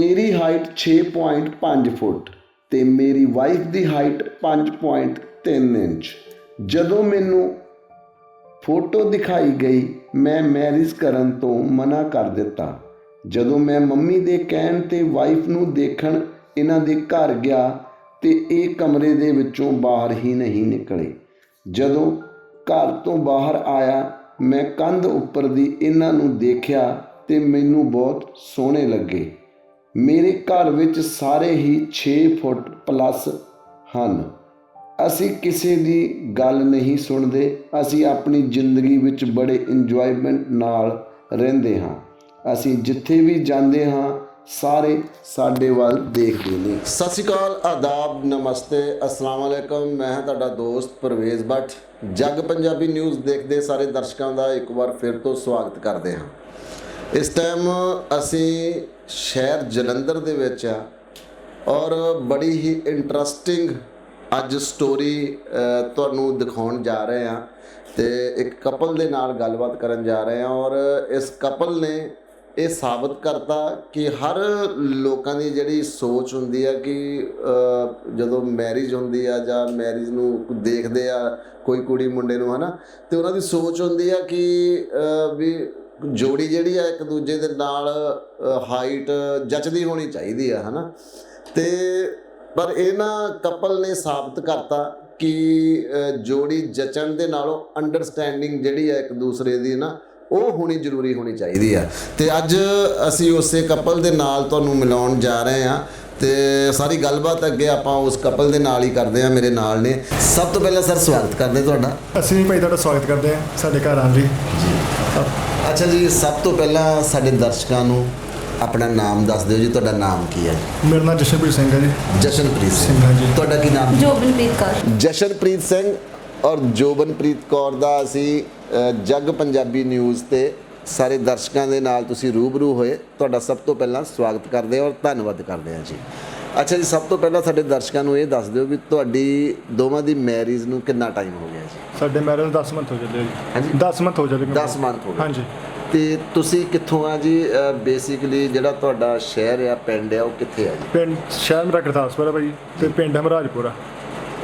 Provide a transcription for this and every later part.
ਮੇਰੀ ਹਾਈਟ 6.5 ਫੁੱਟ ਤੇ ਮੇਰੀ ਵਾਈਫ ਦੀ ਹਾਈਟ 5.3 ਇੰਚ। ਜਦੋਂ ਮੈਨੂੰ ਫੋਟੋ ਦਿਖਾਈ ਗਈ, ਮੈਂ ਮੈਰਿਜ ਕਰਨ ਤੋਂ ਮਨਾ ਕਰ ਦਿੱਤਾ। ਜਦੋਂ ਮੈਂ ਮੰਮੀ ਦੇ ਕਹਿਣ ਤੇ ਵਾਈਫ ਨੂੰ ਦੇਖਣ ਇਹਨਾਂ ਦੇ ਘਰ ਗਿਆ, ਤੇ ਇਹ ਕਮਰੇ ਦੇ ਵਿੱਚੋਂ ਬਾਹਰ ਹੀ ਨਹੀਂ ਨਿਕਲੇ। ਜਦੋਂ ਘਰ ਤੋਂ ਬਾਹਰ ਆਇਆ, ਮੈਂ ਕੰਧ ਉੱਪਰ ਦੀ ਇਹਨਾਂ ਨੂੰ ਦੇਖਿਆ ਤੇ ਮੈਨੂੰ ਬਹੁਤ ਸੋਹਣੇ ਲੱਗੇ। ਮੇਰੇ ਘਰ ਵਿੱਚ ਸਾਰੇ ਹੀ 6 ਫੁੱਟ ਪਲੱਸ ਹਨ। ਅਸੀਂ ਕਿਸੇ ਦੀ ਗੱਲ ਨਹੀਂ ਸੁਣਦੇ। ਅਸੀਂ ਆਪਣੀ ਜ਼ਿੰਦਗੀ ਵਿੱਚ ਬੜੇ ਇੰਜੋਇਮੈਂਟ ਨਾਲ ਰਹਿੰਦੇ ਹਾਂ। ਅਸੀਂ ਜਿੱਥੇ ਵੀ ਜਾਂਦੇ ਹਾਂ, ਸਾਰੇ ਸਾਡੇ ਵੱਲ ਦੇਖਦੇ ਨੇ। ਸਤਿ ਸ਼੍ਰੀ ਅਕਾਲ, ਆਦਾਬ, ਨਮਸਤੇ, ਅਸਲਾਮ ਵਾਲੇਕਮ ਮੈਂ ਹਾਂ ਤੁਹਾਡਾ ਦੋਸਤ ਪਰਵੇਜ਼ ਭੱਟ। ਜੱਗ ਪੰਜਾਬੀ ਨਿਊਜ਼ ਦੇਖਦੇ ਸਾਰੇ ਦਰਸ਼ਕਾਂ ਦਾ ਇੱਕ ਵਾਰ ਫਿਰ ਤੋਂ ਸਵਾਗਤ ਕਰਦੇ ਹਾਂ। ਇਸ ਟਾਈਮ ਅਸੀਂ ਸ਼ਹਿਰ ਜਲੰਧਰ ਦੇ ਵਿੱਚ ਆ ਔਰ ਬੜੀ ਹੀ ਇੰਟਰਸਟਿੰਗ ਅੱਜ ਸਟੋਰੀ ਤੁਹਾਨੂੰ ਦਿਖਾਉਣ ਜਾ ਰਹੇ ਹਾਂ ਤੇ ਇੱਕ ਕਪਲ ਦੇ ਨਾਲ ਗੱਲਬਾਤ ਕਰਨ ਜਾ ਰਹੇ ਹਾਂ ਔਰ ਇਸ ਕਪਲ ਨੇ ਇਹ ਸਾਬਤ ਕਰਤਾ ਕਿ ਹਰ ਲੋਕਾਂ ਦੀ ਜਿਹੜੀ ਸੋਚ ਹੁੰਦੀ ਆ ਕਿ ਜਦੋਂ ਮੈਰਿਜ ਹੁੰਦੀ ਆ ਜਾਂ ਮੈਰਿਜ ਨੂੰ ਦੇਖਦੇ ਆ ਕੋਈ ਕੁੜੀ ਮੁੰਡੇ ਨੂੰ, ਹਨਾ, ਤੇ ਉਹਨਾਂ ਦੀ ਸੋਚ ਹੁੰਦੀ ਆ ਕਿ ਵੀ ਜੋੜੀ ਜਿਹੜੀ ਆ ਇੱਕ ਦੂਜੇ ਦੇ ਨਾਲ ਹਾਈਟ ਜੱਚਦੀ ਹੋਣੀ ਚਾਹੀਦੀ ਆ ਹਨਾ? ਤੇ ਪਰ ਇਹਨਾਂ ਕਪਲ ਨੇ ਸਾਬਤ ਕਰਤਾ ਕਿ ਜੋੜੀ ਜਚਣ ਦੇ ਨਾਲੋਂ ਅੰਡਰਸਟੈਂਡਿੰਗ ਜਿਹੜੀ ਆ ਇੱਕ ਦੂਸਰੇ ਦੀ ਨਾ ਉਹ ਹੋਣੀ ਜ਼ਰੂਰੀ ਹੋਣੀ ਚਾਹੀਦੀ ਆ। ਤੇ ਅੱਜ ਅਸੀਂ ਉਸੇ ਕਪਲ ਦੇ ਨਾਲ ਤੁਹਾਨੂੰ ਮਿਲਾਉਣ ਜਾ ਰਹੇ ਹਾਂ ਤੇ ਸਾਰੀ ਗੱਲਬਾਤ ਅੱਗੇ ਆਪਾਂ ਉਸ ਕਪਲ ਦੇ ਨਾਲ ਹੀ ਕਰਦੇ ਹਾਂ ਮੇਰੇ ਨਾਲ ਨੇ। ਸਭ ਤੋਂ ਪਹਿਲਾਂ ਸਰ ਸਵਾਗਤ ਕਰਦੇ ਤੁਹਾਡਾ। ਅਸੀਂ ਵੀ ਭਾਈ ਤੁਹਾਡਾ ਸਵਾਗਤ ਕਰਦੇ ਹਾਂ ਸਾਡੇ ਘਰ ਆਉਣ ਲਈ ਅੱਛਾ ਜੀ ਸਭ ਤੋਂ ਪਹਿਲਾਂ ਸਾਡੇ ਦਰਸ਼ਕਾਂ ਨੂੰ ਆਪਣਾ ਨਾਮ ਦੱਸ ਦਿਓ ਜੀ ਤੁਹਾਡਾ ਨਾਮ ਕੀ ਹੈ? ਮੇਰਾ ਨਾਮ ਜਸ਼ਨਪ੍ਰੀਤ ਸਿੰਘ ਹੈ ਜੀ। ਜਸ਼ਨਪ੍ਰੀਤ ਸਿੰਘ। ਸਿੰਘ ਹਾਂ ਜੀ। ਤੁਹਾਡਾ ਕੀ ਨਾਮ? ਜੋਬਨਪ੍ਰੀਤ ਕੌਰ। ਜਸ਼ਨਪ੍ਰੀਤ ਸਿੰਘ ਔਰ ਜੋਬਨਪ੍ਰੀਤ ਕੌਰ ਦਾ ਅਸੀਂ ਅ, ਜੱਗ ਪੰਜਾਬੀ ਨਿਊਜ਼ ਤੇ ਸਾਰੇ ਦਰਸ਼ਕਾਂ ਦੇ ਨਾਲ ਤੁਸੀਂ ਰੂਬਰੂ ਹੋਏ। ਤੁਹਾਡਾ ਸਭ ਤੋਂ ਪਹਿਲਾਂ ਸਵਾਗਤ ਕਰਦੇ ਹਾਂ ਔਰ ਧੰਨਵਾਦ ਕਰਦੇ ਹਾਂ ਜੀ। ਅੱਛਾ ਜੀ ਸਭ ਤੋਂ ਪਹਿਲਾਂ ਸਾਡੇ ਦਰਸ਼ਕਾਂ ਨੂੰ ਇਹ ਦੱਸ ਦਿਓ ਵੀ ਤੁਹਾਡੀ ਦੋਵਾਂ ਦੀ ਮੈਰਿਜ ਨੂੰ ਕਿੰਨਾ ਟਾਈਮ ਹੋ ਗਿਆ ਜੀ? ਸਾਡੇ ਮੈਰਿਜ ਨੂੰ 10 ਮੰਥ ਹੋ ਚੱਲੇ ਹਾਂਜੀ। ਜੀ। 10 ਮੰਥ ਹੋ ਚੱਲੇ 10 month ਹੋ ਗਏ। ਹਾਂਜੀ। ਤੇ ਤੁਸੀਂ ਕਿੱਥੋਂ ਆ ਜੀ? ਬੇਸਿਕਲੀ ਜਿਹੜਾ ਤੁਹਾਡਾ ਸ਼ਹਿਰ ਆ ਪਿੰਡ ਆ ਉਹ ਕਿੱਥੇ ਆ ਜੀ? ਪਿੰਡ ਸ਼ਹਿਰ ਮੇਰਾ ਗੁਰਦਾਸਪੁਰ ਹੈ ਭਾਈ ਤੇ ਪਿੰਡ ਹਮਰਾਜਪੁਰ ਆ।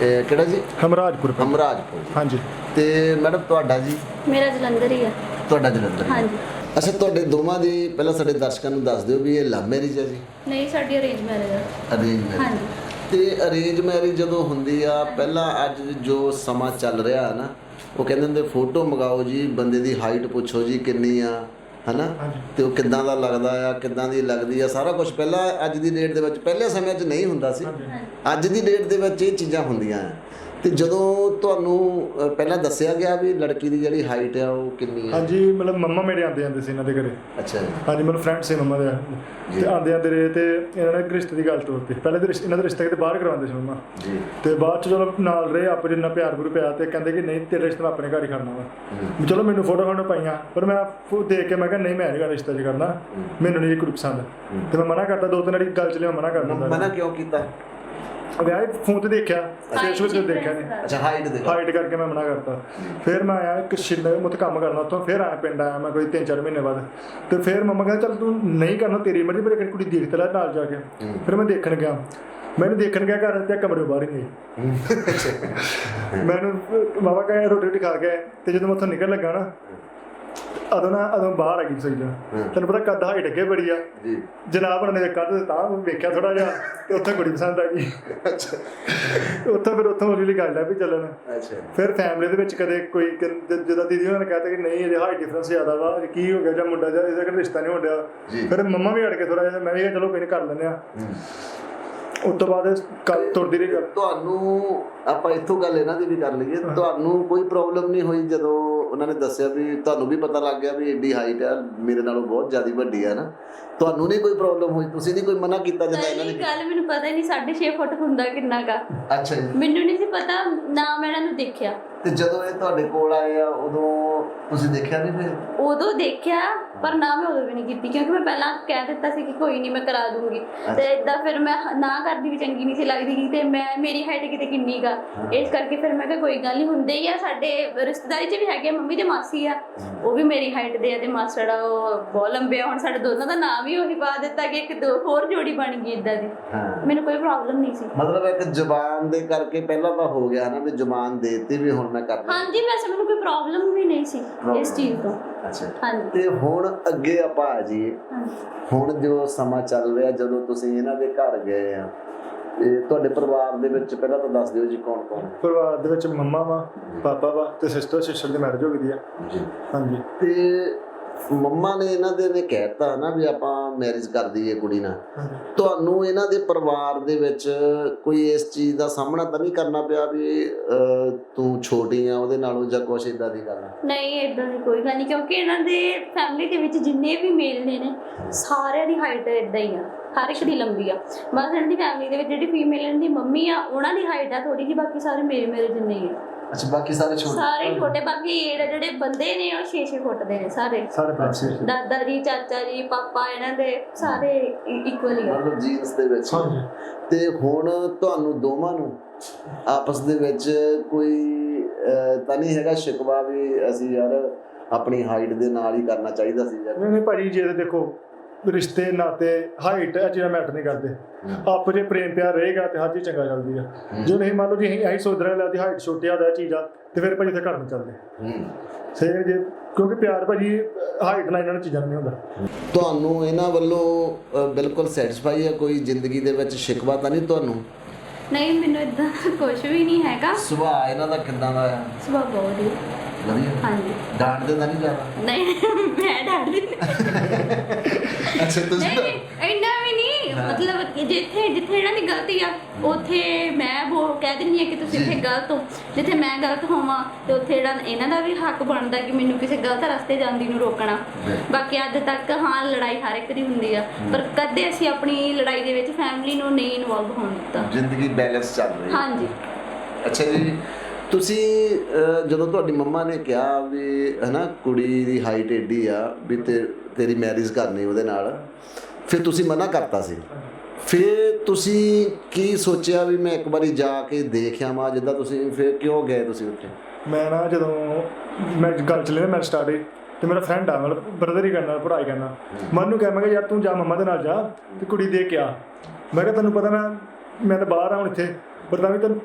ਇਹ ਕਿਹੜਾ ਜੀ? ਹਮਰਾਜਪੁਰ ਪਿੰਡ। ਅਮਰਾਜਪੁਰ ਜੀ। ਹਾਂਜੀ। ਤੇ ਮੈਡਮ ਤੁਹਾਡਾ ਜੀ? ਮੇਰਾ ਜਲੰਧਰ ਹੀ ਆ। ਤੁਹਾਡਾ ਜਲੰਧਰ ਹੀ। ਹਾਂਜੀ। ਅੱਛਾ ਤੁਹਾਡੇ ਦੋਵਾਂ ਦੀ ਪਹਿਲਾਂ ਸਾਡੇ ਦਰਸ਼ਕਾਂ ਨੂੰ ਦੱਸ ਦਿਓ ਵੀ ਇਹ ਲਵ ਮੈਰਿਜ ਹੈ ਜੀ? ਨਹੀਂ ਸਾਡੀ ਅਰੇਂਜ ਮੈਰਿਜ ਆ। ਅਰੇਂਜ ਮੈਰਿਜ ਹਾਂਜੀ। ਤੇ ਅਰੇਂਜ ਮੈਰਿਜ ਜਦੋਂ ਹੁੰਦੀ ਆ ਪਹਿਲਾਂ ਅੱਜ ਜੋ ਸਮਾਂ ਚੱਲ ਰਿਹਾ ਨਾ ਉਹ ਕਹਿੰਦੇ ਹੁੰਦੇ ਫੋਟੋ ਮੰਗਾਓ ਜੀ ਬੰਦੇ ਦੀ ਹਾਈਟ ਪੁੱਛੋ ਜੀ ਕਿੰਨੀ ਆ ਹਨਾ। ਤੇ ਉਹ ਕਿੱਦਾਂ ਦਾ ਲੱਗਦਾ ਆ ਕਿੱਦਾਂ ਦੀ ਲੱਗਦੀ ਆ ਸਾਰਾ ਕੁਝ ਪਹਿਲਾਂ ਅੱਜ ਦੀ ਡੇਟ ਦੇ ਵਿੱਚ ਪਹਿਲੇ ਸਮੇਂ 'ਚ ਨਹੀਂ ਹੁੰਦਾ ਸੀ। ਅੱਜ ਦੀ ਡੇਟ ਦੇ ਵਿੱਚ ਇਹ ਚੀਜ਼ਾਂ ਹੁੰਦੀਆਂ ਆ। ਤੇ ਜਦੋਂ ਤੁਹਾਨੂੰ ਅ, ਪਹਿਲਾਂ ਦੱਸਿਆ ਗਿਆ ਵੀ ਲੜਕੀ ਦੀ ਜਿਹੜੀ ਹਾਈਟ ਆ ਉਹ ਕਿੰਨੀ ਆ? ਹਾਂਜੀ ਮਤਲਬ ਮੰਮਾ ਮੇਰੇ ਆਂਦੇ ਜਾਂਦੇ ਸੀ ਇਹਨਾਂ ਦੇ ਘਰੇ। ਅੱਛਾ ਜੀ। ਹਾਂਜੀ ਮਤਲਬ ਫਰੈਂਡ ਸੀ ਮੰਮਾ ਦੇ। ਤੇ ਆਂਦੇ ਆਂਦੇ ਰਹੇ ਤੇ ਇਹਨਾਂ ਨੇ ਇੱਕ ਰਿਸ਼ਤੇ ਦੀ ਗੱਲ ਤੋਰਤੀ। ਪਹਿਲੇ ਤੇ ਰਿਸ਼ਤੇ ਇਹਨਾਂ ਦਾ ਰਿਸ਼ਤਾ ਕਿਤੇ ਬਾਹਰ ਕਰਵਾਉਂਦੇ ਸੀ ਮੰਮਾ। ਜੀ। ਤੇ ਬਾਅਦ ਚ ਜਦੋਂ ਨਾਲ ਰਹੇ ਆਪ ਜਿੰਨਾ ਪਿਆਰ ਗੁਰੂ ਪਿਆ ਤੇ ਕਹਿੰਦੇ ਕਿ ਨਹੀਂ ਤੇਰਾ ਰਿਸ਼ਤਾ ਮੈਂ ਆਪਣੇ ਘਰ ਹੀ ਕਰਨਾ ਵਾ। ਵੀ ਚਲੋ ਮੈਨੂੰ ਫੋਟੋ ਫੋਟੋ ਪਾਈਆਂ ਪਰ ਮੈਂ ਫੋ ਦੇਖ ਕੇ ਮੈਂ ਕਿਹਾ ਨਹੀਂ ਮੈਂ ਨਹੀਂ ਰਿਸ਼ਤਾ ਜੀ ਕਰਨਾ। ਮੈਨੂੰ ਨਹੀਂ ਇਹ ਕੁੜੀ ਪਸੰਦ। ਤੇ ਮੈਂ ਮਨਾ ਕਰਤਾ ਦੋ ਤਿੰਨ ਵਾਰੀ ਗੱਲ ਚ ਲਿਆ ਮਨਾ ਕਰ ਦਿੰਦਾ ਮਨਾ ਕਿਉਂ ਕੀਤਾ? ਵਿਆਹ ਫੋਨ ਤੇ ਦੇਖਿਆ ਫੇਸਬੁੱਕ ਤੇ ਦੇਖਿਆ ਨਹੀਂ। ਅੱਛਾ ਹਾਈਟ ਦੇ ਹਾਈਟ ਕਰਕੇ ਮੈਂ ਮਨਾ ਕਰਤਾ। ਫਿਰ ਮੈਂ ਆਇਆ ਇੱਕ ਸ਼ਿੰਦੇ ਮੁੱਤ ਕੰਮ ਕਰਨਾ ਉੱਥੋਂ ਫਿਰ ਆਇਆ ਪਿੰਡ ਆਇਆ ਮੈਂ ਕੋਈ 3-4 ਮਹੀਨੇ ਬਾਅਦ। ਤੇ ਫਿਰ ਮੰਮਾ ਕਹਿੰਦਾ ਚੱਲ ਤੂੰ ਨਹੀਂ ਕਰਨਾ ਤੇਰੀ ਮਰਜ਼ੀ ਪਰ ਇੱਕ ਕੁੜੀ ਦੇਖ ਤੇ ਲੈ ਨਾਲ ਜਾ ਕੇ। ਫਿਰ ਮੈਂ ਦੇਖਣ ਗਿਆ। ਮੈਨੂੰ ਦੇਖਣ ਗਿਆ ਘਰ ਤੇ ਕਮਰੇ ਬਾਹਰ ਹੀ ਨਹੀਂ ਮੈਨੂੰ ਮਾਵਾ ਕਹੇ ਰੋਟੀ ਰੋਟੀ ਖਾ ਕੇ ਤੇ ਜਦੋਂ ਮੈਂ ਉੱਥੋਂ ਨਿਕਲ ਲੱਗਾ ਨਾ ਅਦੋਂ ਨਾ ਅਦੋਂ ਬਾਹਰ ਆ ਗਈ ਸਹੀ ਜਾ ਤੈਨੂੰ ਪਤਾ ਕੱਦ ਹਾਈਟ ਅੱਗੇ ਬੜੀ ਆ। ਜੀ। ਜਨਾਬ ਨੇ ਦੇ ਕੱਦ ਤਾਂ ਵੇਖਿਆ ਥੋੜਾ ਜਿਹਾ ਤੇ ਉੱਥੇ ਕੁੜੀ ਪਸੰਦ ਆ ਗਈ। ਉੱਥੇ ਫਿਰ ਉੱਥੋਂ ਹੌਲੀ ਹੌਲੀ ਗੱਲ ਆ ਵੀ ਚੱਲਣ। ਅੱਛਾ। ਫਿਰ ਫੈਮਿਲੀ ਦੇ ਵਿੱਚ ਕਦੇ ਕੋਈ ਜਦੋਂ ਦੀਦੀ ਉਹਨਾਂ ਨੇ ਕਹਤਾ ਕਿ ਨਹੀਂ ਇਹਦੇ ਹਾਈਟ ਡਿਫਰੈਂਸ ਜ਼ਿਆਦਾ ਵਾ ਕੀ ਹੋ ਗਿਆ ਜਾਂ ਮੁੰਡਾ ਜਾਂ ਇਹਦਾ ਰਿਸ਼ਤਾ ਨਹੀਂ ਹੋ ਜੀ। ਰਿਹਾ ਫਿਰ ਮੰਮਾ ਵੀ ਅੜ ਕੇ ਥੋੜਾ ਜਿਹਾ ਮੈਂ ਵੀ ਕਿਹਾ ਚਲੋ ਕੋਈ ਨਹੀਂ ਕਰ ਲੈਂਦੇ ਆ ਉਸ ਤੋਂ ਬਾਅਦ ਕੱਲ ਤੁਰਦੀ ਰਹੀ ਗੱਲ। ਤੁਹਾਨੂੰ ਆਪਾਂ ਇੱਥੋਂ ਗੱਲ ਇਹਨਾਂ ਦੀ ਵੀ ਕਰ ਲਈਏ। ਤੁਹਾਨੂੰ ਕੋਈ ਪ੍ਰੋਬਲਮ ਨਹੀਂ ਹੋਈ ਜਦੋਂ ਉਹਨਾਂ ਨੇ ਦੱਸਿਆ ਵੀ ਤੁਹਾਨੂੰ ਵੀ ਪਤਾ ਲੱਗ ਗਿਆ ਵੀ ਏਡੀ ਹਾਈਟ ਆ ਮੇਰੇ ਨਾਲੋਂ ਬਹੁਤ ਜ਼ਿਆਦਾ ਵੱਡੀ ਆ ਨਾ। ਤੁਹਾਨੂੰ ਨਹੀਂ ਕੋਈ ਪ੍ਰੋਬਲਮ ਹੋਈ? ਤੁਸੀਂ ਨਹੀਂ ਕੋਈ ਮਨਾ ਕੀਤਾ ਜਦੋਂ ਇਹਨਾਂ ਨਹੀਂ ਨੇ ਗੱਲ ਮੈਨੂੰ ਪਤਾ ਹੀ ਨਹੀਂ 6.5 ਫੁੱਟ ਹੁੰਦਾ ਕਿੰਨਾ ਕਾ ਅੱਛਾ ਜੀ। ਮੈਨੂੰ ਨਹੀਂ ਸੀ ਪਤਾ ਨਾ ਮੈਂ ਇਹਨਾਂ ਨੂੰ ਦੇਖਿਆ। ਤੇ ਜਦੋਂ ਇਹ ਤੁਹਾਡੇ ਕੋਲ ਆਏ ਆ ਉਦੋਂ ਤੁਸੀਂ ਦੇਖਿਆ ਨਹੀਂ ਫਿਰ? ਉਦੋਂ ਦੇਖਿਆ ਪਰ ਨਾ ਮੈਂ ਉਦੋਂ ਵੀ ਨਹੀਂ ਕੀਤੀ ਕਿਉਂਕਿ ਮੈਂ ਪਹਿਲਾਂ ਕਹਿ ਦਿੱਤਾ ਸੀ ਕਿ ਕੋਈ ਨਹੀਂ ਮੈਂ ਕਰਾ ਦੂੰਗੀ। ਤੇ ਇਦਾਂ ਫਿਰ ਮੈਂ ਨਾ ਕਰਦੀ ਵੀ ਚੰਗੀ ਨਹੀਂ ਸੀ ਲੱਗਦੀ ਤੇ ਮੈਂ ਮੇਰੀ ਹਾਈਟ ਕਿਤੇ ਕਿੰਨੀ ਗਾ। ਇਸ ਕਰਕੇ ਫਿਰ ਮੈਂ ਕਿਹਾ ਕੋਈ ਗੱਲ ਨਹੀਂ ਹੁੰਦੇ ਹੀ ਆ ਸਾਡੇ ਰਿਸ਼ਤੇਦਾਰੀ 'ਚ ਵੀ ਹੈਗੇ ਆ, ਮੰਮੀ ਦੇ ਮਾਸੀ ਆ। ਉਹ ਵੀ ਮੇਰੀ ਹਾਈਟ ਦੇ ਆ ਤੇ ਮਾਸੜ ਆ ਉਹ ਬਹੁਤ ਲੰਬੇ ਆ ਹੁਣ ਸਾਡੇ ਦੋਨਾਂ ਦਾ ਨਾਮ ਹੀ ਉਹੀ ਪਾ ਦਿੱਤਾ ਕਿ ਇੱਕ ਦੋ ਹੋਰ ਜੋੜੀ ਬਣ ਗਈ ਇਦਾਂ ਦੀ। ਹਾਂ। ਮੈਨੂੰ ਕੋਈ ਪ੍ਰੋਬਲਮ ਨਹੀਂ ਸੀ। ਮਤਲਬ ਇੱਕ ਜ਼ੁਬਾਨ ਦੇ ਕਰਕੇ ਪਹਿਲਾਂ ਤਾਂ ਹੋ ਗਿਆ ਨਾ ਵੀ ਜ਼ੁਬਾਨ ਦੇਤੀ ਵੀ ਹੁਣ ਮੈਂ ਕਰਨਾ ਹਾਂਜੀ ਵੈਸੇ ਮੈਨੂੰ ਕੋਈ ਪ੍ਰੋਬਲਮ ਵੀ ਨਹੀਂ ਸੀ ਇਸ ਚੀਜ਼ ਤੋਂ। ਅੱਛਾ। ਹਾਂਜੀ। ਤੇ ਹੁਣ ਅੱਗੇ ਆਪਾਂ ਆ ਜਾਈਏ। ਹਾਂਜੀ। ਹੁਣ ਜੋ ਸਮਾਂ ਚੱਲ ਰਿਹਾ ਜਦੋਂ ਤੁਸੀਂ ਇਹਨਾਂ ਦੇ ਘਰ ਗਏ ਆ ਤੇ ਤੁਹਾਡੇ ਪਰਿਵਾਰ ਦੇ ਵਿੱਚ ਪਹਿਲਾਂ ਤਾਂ ਦੱਸ ਦਿਓ ਜੀ ਕੌਣ ਕੌਣ ਪਰਿਵਾਰ ਦੇ ਵਿੱਚ ਮੰਮਾ ਵਾ ਪਾਪਾ ਵਾ ਤੇ ਸਿਸਟਰ ਸਿਸਟਰ ਦੀ ਮੈਰਿਜ ਹੋ ਗਈ ਦੀ ਆ। ਜੀ। ਹਾਂਜੀ। ਤੇ ਮੰਮਾ ਨੇ ਇਹਨਾਂ ਦੇ ਨੇ ਕਹਿਤਾ ਨਾ ਵੀ ਆਪਾਂ ਮੈਰਿਜ ਕਰ ਦਈਏ ਕੁੜੀ ਨਾਲ। ਤੁਹਾਨੂੰ ਇਹਨਾਂ ਦੇ ਪਰਿਵਾਰ ਦੇ ਵਿੱਚ ਕੋਈ ਇਸ ਚੀਜ਼ ਦਾ ਸਾਹਮਣਾ ਤਾਂ ਨਹੀਂ ਕਰਨਾ ਪਿਆ ਵੀ ਤੂੰ ਛੋਟੀ ਆ ਉਹਦੇ ਨਾਲੋਂ ਜਾਂ ਕੁਛ ਇਦਾਂ ਦੀ ਗੱਲ ਨਹੀਂ ਇਦਾਂ ਦੀ ਕੋਈ ਗੱਲ ਨਹੀਂ ਕਿਉਂਕਿ ਇਹਨਾਂ ਦੇ ਫੈਮਿਲੀ ਦੇ ਵਿੱਚ ਜਿੰਨੇ ਵੀ ਮੇਲ ਨੇ ਨੇ ਸਾਰਿਆਂ ਦੀ ਹਾਈਟ ਇਦਾਂ ਹੀ ਆ ਹਰ ਇੱਕ ਦੀ ਲੰਬੀ ਆ। ਬਸ ਇਹਨਾਂ ਦੀ ਫੈਮਿਲੀ ਦੇ ਵਿੱਚ ਜਿਹੜੀ ਫੀਮੇਲ ਇਹਨਾਂ ਦੀ ਮੰਮੀ ਆ ਉਹਨਾਂ ਦੀ ਹਾਈਟ ਆ ਥੋੜੀ ਜਿਹੀ ਬਾਕੀ ਸਾਰੇ ਮੇਰੇ ਮੇਰੇ ਜਿੰਨੇ ਹੀ ਆ। ਅੱਛਾ ਬਾਕੀ ਸਾਰੇ ਛੋਟੇ ਸਾਰੇ ਛੋਟੇ ਬਾਕੀ ਇਹ ਜਿਹੜੇ ਬੰਦੇ ਨੇ ਉਹ 6-6 ਫੁੱਟ ਦੇ ਨੇ ਸਾਰੇ। ਸਾਰੇ ਪੈਸੇ ਦਾਦਾ ਜੀ ਚਾਚਾ ਜੀ ਪਾਪਾ ਇਹਨਾਂ ਦੇ ਸਾਰੇ ਇਕੁਅਲ ਹੀ ਆ। ਮਤਲਬ ਜੀਨਸ ਦੇ ਵਿੱਚ। ਹਾਂਜੀ ਤੇ ਹੁਣ ਤੁਹਾਨੂੰ ਦੋਵਾਂ ਨੂੰ ਆਪਸ ਦੇ ਵਿੱਚ ਕੋਈ ਤਾਂ ਨਹੀਂ ਹੈਗਾ ਸ਼ਿਕਵਾ ਵੀ ਅਸੀਂ ਯਾਰ ਆਪਣੀ ਹਾਈਟ ਦੇ ਨਾਲ ਹੀ ਕਰਨਾ ਚਾਹੀਦਾ ਸੀ ਯਾਰ? ਨਹੀਂ ਨਹੀਂ ਭਾਜੀ ਜੇ ਦੇਖੋ ਰਿਸ਼ਤੇ ਨਾਤੇ ਹਾਈਟ ਚੀਜ਼ਾਂ ਮੈਟਰ ਨਹੀਂ ਕਰਦੇ। ਆਪ ਜੇ ਪ੍ਰੇਮ ਪਿਆਰ ਰਹੇਗਾ ਤੇ ਹਰ ਚੀਜ਼ ਚੰਗਾ ਚੱਲਦੀ ਆ। ਜੇ ਨਹੀਂ ਮੰਨ ਲਓ ਜੀ ਅਸੀਂ ਸੋਚ ਰਹੇ ਲੈ ਦੀ ਹਾਈਟ ਛੋਟੀ ਆ ਦਾ ਚੀਜ਼ ਆ ਤੇ ਫਿਰ ਭਾਜੀ ਤੇ ਘਰ ਨਹੀਂ ਚੱਲਦੇ। ਹੂੰ। ਹੈ ਜੇ ਕਿਉਂਕਿ ਪਿਆਰ ਭਾਜੀ ਹਾਈਟ ਨਾਲ ਇਹਨਾਂ ਨੂੰ ਚੀਜ਼ਾਂ ਨਹੀਂ ਹੁੰਦਾ। ਤੁਹਾਨੂੰ ਇਹਨਾਂ ਵੱਲੋਂ ਬਿਲਕੁਲ ਸੈਟੀਸਫਾਈ ਹੈ ਕੋਈ ਜ਼ਿੰਦਗੀ ਦੇ ਵਿੱਚ ਸ਼ਿਕਵਾ ਤਾਂ ਨਹੀਂ ਤੁਹਾਨੂੰ? ਨਹੀਂ ਮੈਨੂੰ ਇਦਾਂ ਕੁਝ ਵੀ ਨਹੀਂ ਹੈਗਾ। ਸੁਭਾਅ ਇਹਨਾਂ ਦਾ ਕਿੱਦਾਂ ਦਾ ਆ? ਸੁਭਾਅ ਬਹੁਤ ਹੀ। ਵਧੀਆ। ਹਾਂਜੀ। ਡਾਂਟਦੇ ਤਾਂ ਨਹੀਂ ਜ਼ਿਆਦਾ? ਨਹੀਂ ਮੈਂ ਡਾਂਟਦੀ ਨਹੀਂ ਅੱਛਾ ਤੁਸੀਂ ਨਹੀਂ ਨਹੀਂ, ਇੰਨਾ ਵੀ ਨਹੀਂ। ਮਤਲਬ ਕਿ ਜਿੱਥੇ ਜਿੱਥੇ ਇਹਨਾਂ ਦੀ ਗਲਤੀ ਆ ਉੱਥੇ ਮੈਂ ਉਹ ਕਹਿ ਦਿੰਦੀ ਆ ਕਿ ਤੁਸੀਂ ਇੱਥੇ ਗਲਤ ਹੋ। ਜਿੱਥੇ ਮੈਂ ਗਲਤ ਹੋਵਾਂ ਤੇ ਉੱਥੇ ਜਿਹੜਾ ਇਹਨਾਂ ਦਾ ਵੀ ਹੱਕ ਬਣਦਾ ਕਿ ਮੈਨੂੰ ਕਿਸੇ ਗਲਤ ਰਸਤੇ ਜਾਂਦੀ ਨੂੰ ਰੋਕਣਾ। ਬਾਕੀ ਅੱਜ ਤੱਕ ਹਾਂ ਲੜਾਈ ਹਰ ਇੱਕ ਦੀ ਹੁੰਦੀ ਆ। ਪਰ ਕਦੇ ਅਸੀਂ ਆਪਣੀ ਲੜਾਈ ਦੇ ਵਿੱਚ ਫੈਮਿਲੀ ਨੂੰ ਨਹੀਂ ਇਨਵੋਲਵ ਹੋਣ ਦਿੱਤਾ। ਜ਼ਿੰਦਗੀ ਬੈਲੈਂਸ ਚੱਲ ਰਹੀ ਹੈ ਹਾਂਜੀ। ਅੱਛਾ ਜੀ ਤੁਸੀਂ ਅਹ, ਜਦੋਂ ਤੁਹਾਡੀ ਮੰਮਾ ਨੇ ਕਿਹਾ ਵੀ ਹਨਾ ਕੁੜੀ ਦੀ ਹਾਈਟ ਏਡੀ ਆ ਵੀ ਤੇ ਤੇਰੀ ਮੈਰਿਜ ਕਰਨੀ ਉਹਦੇ ਨਾਲ ਫਿਰ ਤੁਸੀਂ ਮਨਾ ਕਰਤਾ ਸੀ। ਫਿਰ ਤੁਸੀਂ ਕੀ ਸੋਚਿਆ ਵੀ ਮੈਂ ਇੱਕ ਵਾਰੀ ਜਾ ਕੇ ਦੇਖ ਆਵਾਂ ਜਿੱਦਾਂ ਤੁਸੀਂ ਫਿਰ ਕਿਉਂ ਗਏ ਤੁਸੀਂ ਉੱਥੇ? ਮੈਂ ਨਾ ਜਦੋਂ ਮੈਂ ਗੱਲ ਚੱਲੇ ਮੈਂ ਸਟਾਰਟ ਹੋਈ ਤੇ ਮੇਰਾ ਫਰੈਂਡ ਆ ਮਤਲਬ ਬ੍ਰਦਰ ਹੀ ਕਰਨਾ ਪੜ੍ਹਾਈ ਕਰਨਾ। ਮਨ ਨੂੰ ਕਿਹਾ ਮੈਂ ਕਿਹਾ ਯਾਰ ਤੂੰ ਜਾ ਮੰਮਾ ਦੇ ਨਾਲ ਜਾ ਤੇ ਕੁੜੀ ਦੇ ਕੇ ਆ। ਮੈਂ ਕਿਹਾ ਤੈਨੂੰ ਪਤਾ ਮੈਂ ਮੈਂ ਤਾਂ ਬਾਹਰ ਆ ਹੁਣ ਇੱਥੇ। ਪਰ ਤਾਂ ਵੀ ਤੈਨੂੰ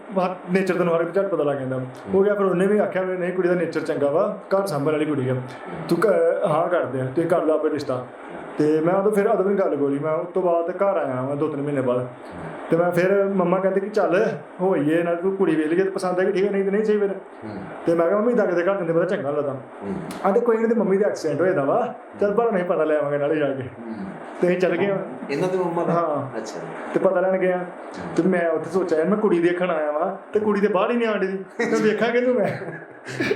ਨੇਚਰ ਤੈਨੂੰ ਹਰ ਇੱਕ ਝਟ ਪਤਾ ਲੱਗ ਜਾਂਦਾ ਹੋ। ਗਿਆ ਫਿਰ ਉਹਨੇ ਵੀ ਆਖਿਆ ਵੀ ਨਹੀਂ ਕੁੜੀ ਦਾ ਨੇਚਰ ਚੰਗਾ ਵਾ ਘਰ ਸੰਭਲ ਵਾਲੀ ਕੁੜੀ ਆ। ਤੂੰ ਹਾਂ ਕਰਦੇ ਆ ਤੇ ਕਰ ਲਾ ਆਪੇ ਰਿਸ਼ਤਾ। ਤੇ ਮੈਂ ਉਦੋਂ ਫਿਰ ਵੀ ਗੱਲ ਗੋਲੀ ਮੈਂ ਉਸ ਤੋਂ ਬਾਅਦ ਘਰ ਆਇਆ ਮੈਂ ਦੋ ਤਿੰਨ ਮਹੀਨੇ ਬਾਅਦ। ਤੇ ਮੈਂ ਫਿਰ ਮੰਮਾ ਕਹਿੰਦੇ ਕਿ ਚੱਲ ਹੋਈਏ ਨਾ ਤੂੰ ਕੁੜੀ ਵੇਖ ਲਈ ਜੇ ਪਸੰਦ ਆ ਕਿ ਠੀਕ ਹੈ ਨਹੀਂ ਤੇ ਨਹੀਂ ਸਹੀ ਫਿਰ। ਤੇ ਮੈਂ ਕਿਹਾ ਮੰਮੀ ਦਾਗੇ ਦੇ ਘਰ ਦਿੰਦੇ ਪਤਾ ਚੰਗਾ ਲੱਗਦਾ। ਆਂਦੇ ਕੋਈ ਨਹੀਂ ਤੇ ਮੰਮੀ ਦਾ ਐਕਸੀਡੈਂਟ ਹੋਇਆ ਦਾ ਵਾ। ਚੱਲ ਪਰ ਨਹੀਂ ਪਤਾ ਲੈ ਆਵਾਂਗੇ ਨਾਲੇ ਜਾ ਕੇ। ਤੇ ਚੱਲ ਗਏ ਇਹਨਾਂ ਦੇ ਮੰਮਾ ਦਾ? ਹਾਂ। ਅੱਛਾ। ਤੇ ਪਤਾ ਲੈਣ ਗਿਆ। ਤੇ ਮੈਂ ਉੱਥੇ ਸੋਚਿਆ ਯਾਰ ਮੈਂ ਕੁੜੀ ਦੇਖਣ ਆਇਆ ਵਾਂ ਤੇ ਕੁੜੀ ਤੇ ਬਾਹਰ ਹੀ ਨਹੀਂ ਆਂਦੀ ਤੇ ਵੇਖਾਂ ਕਿਹਨੂੰ ਮੈਂ।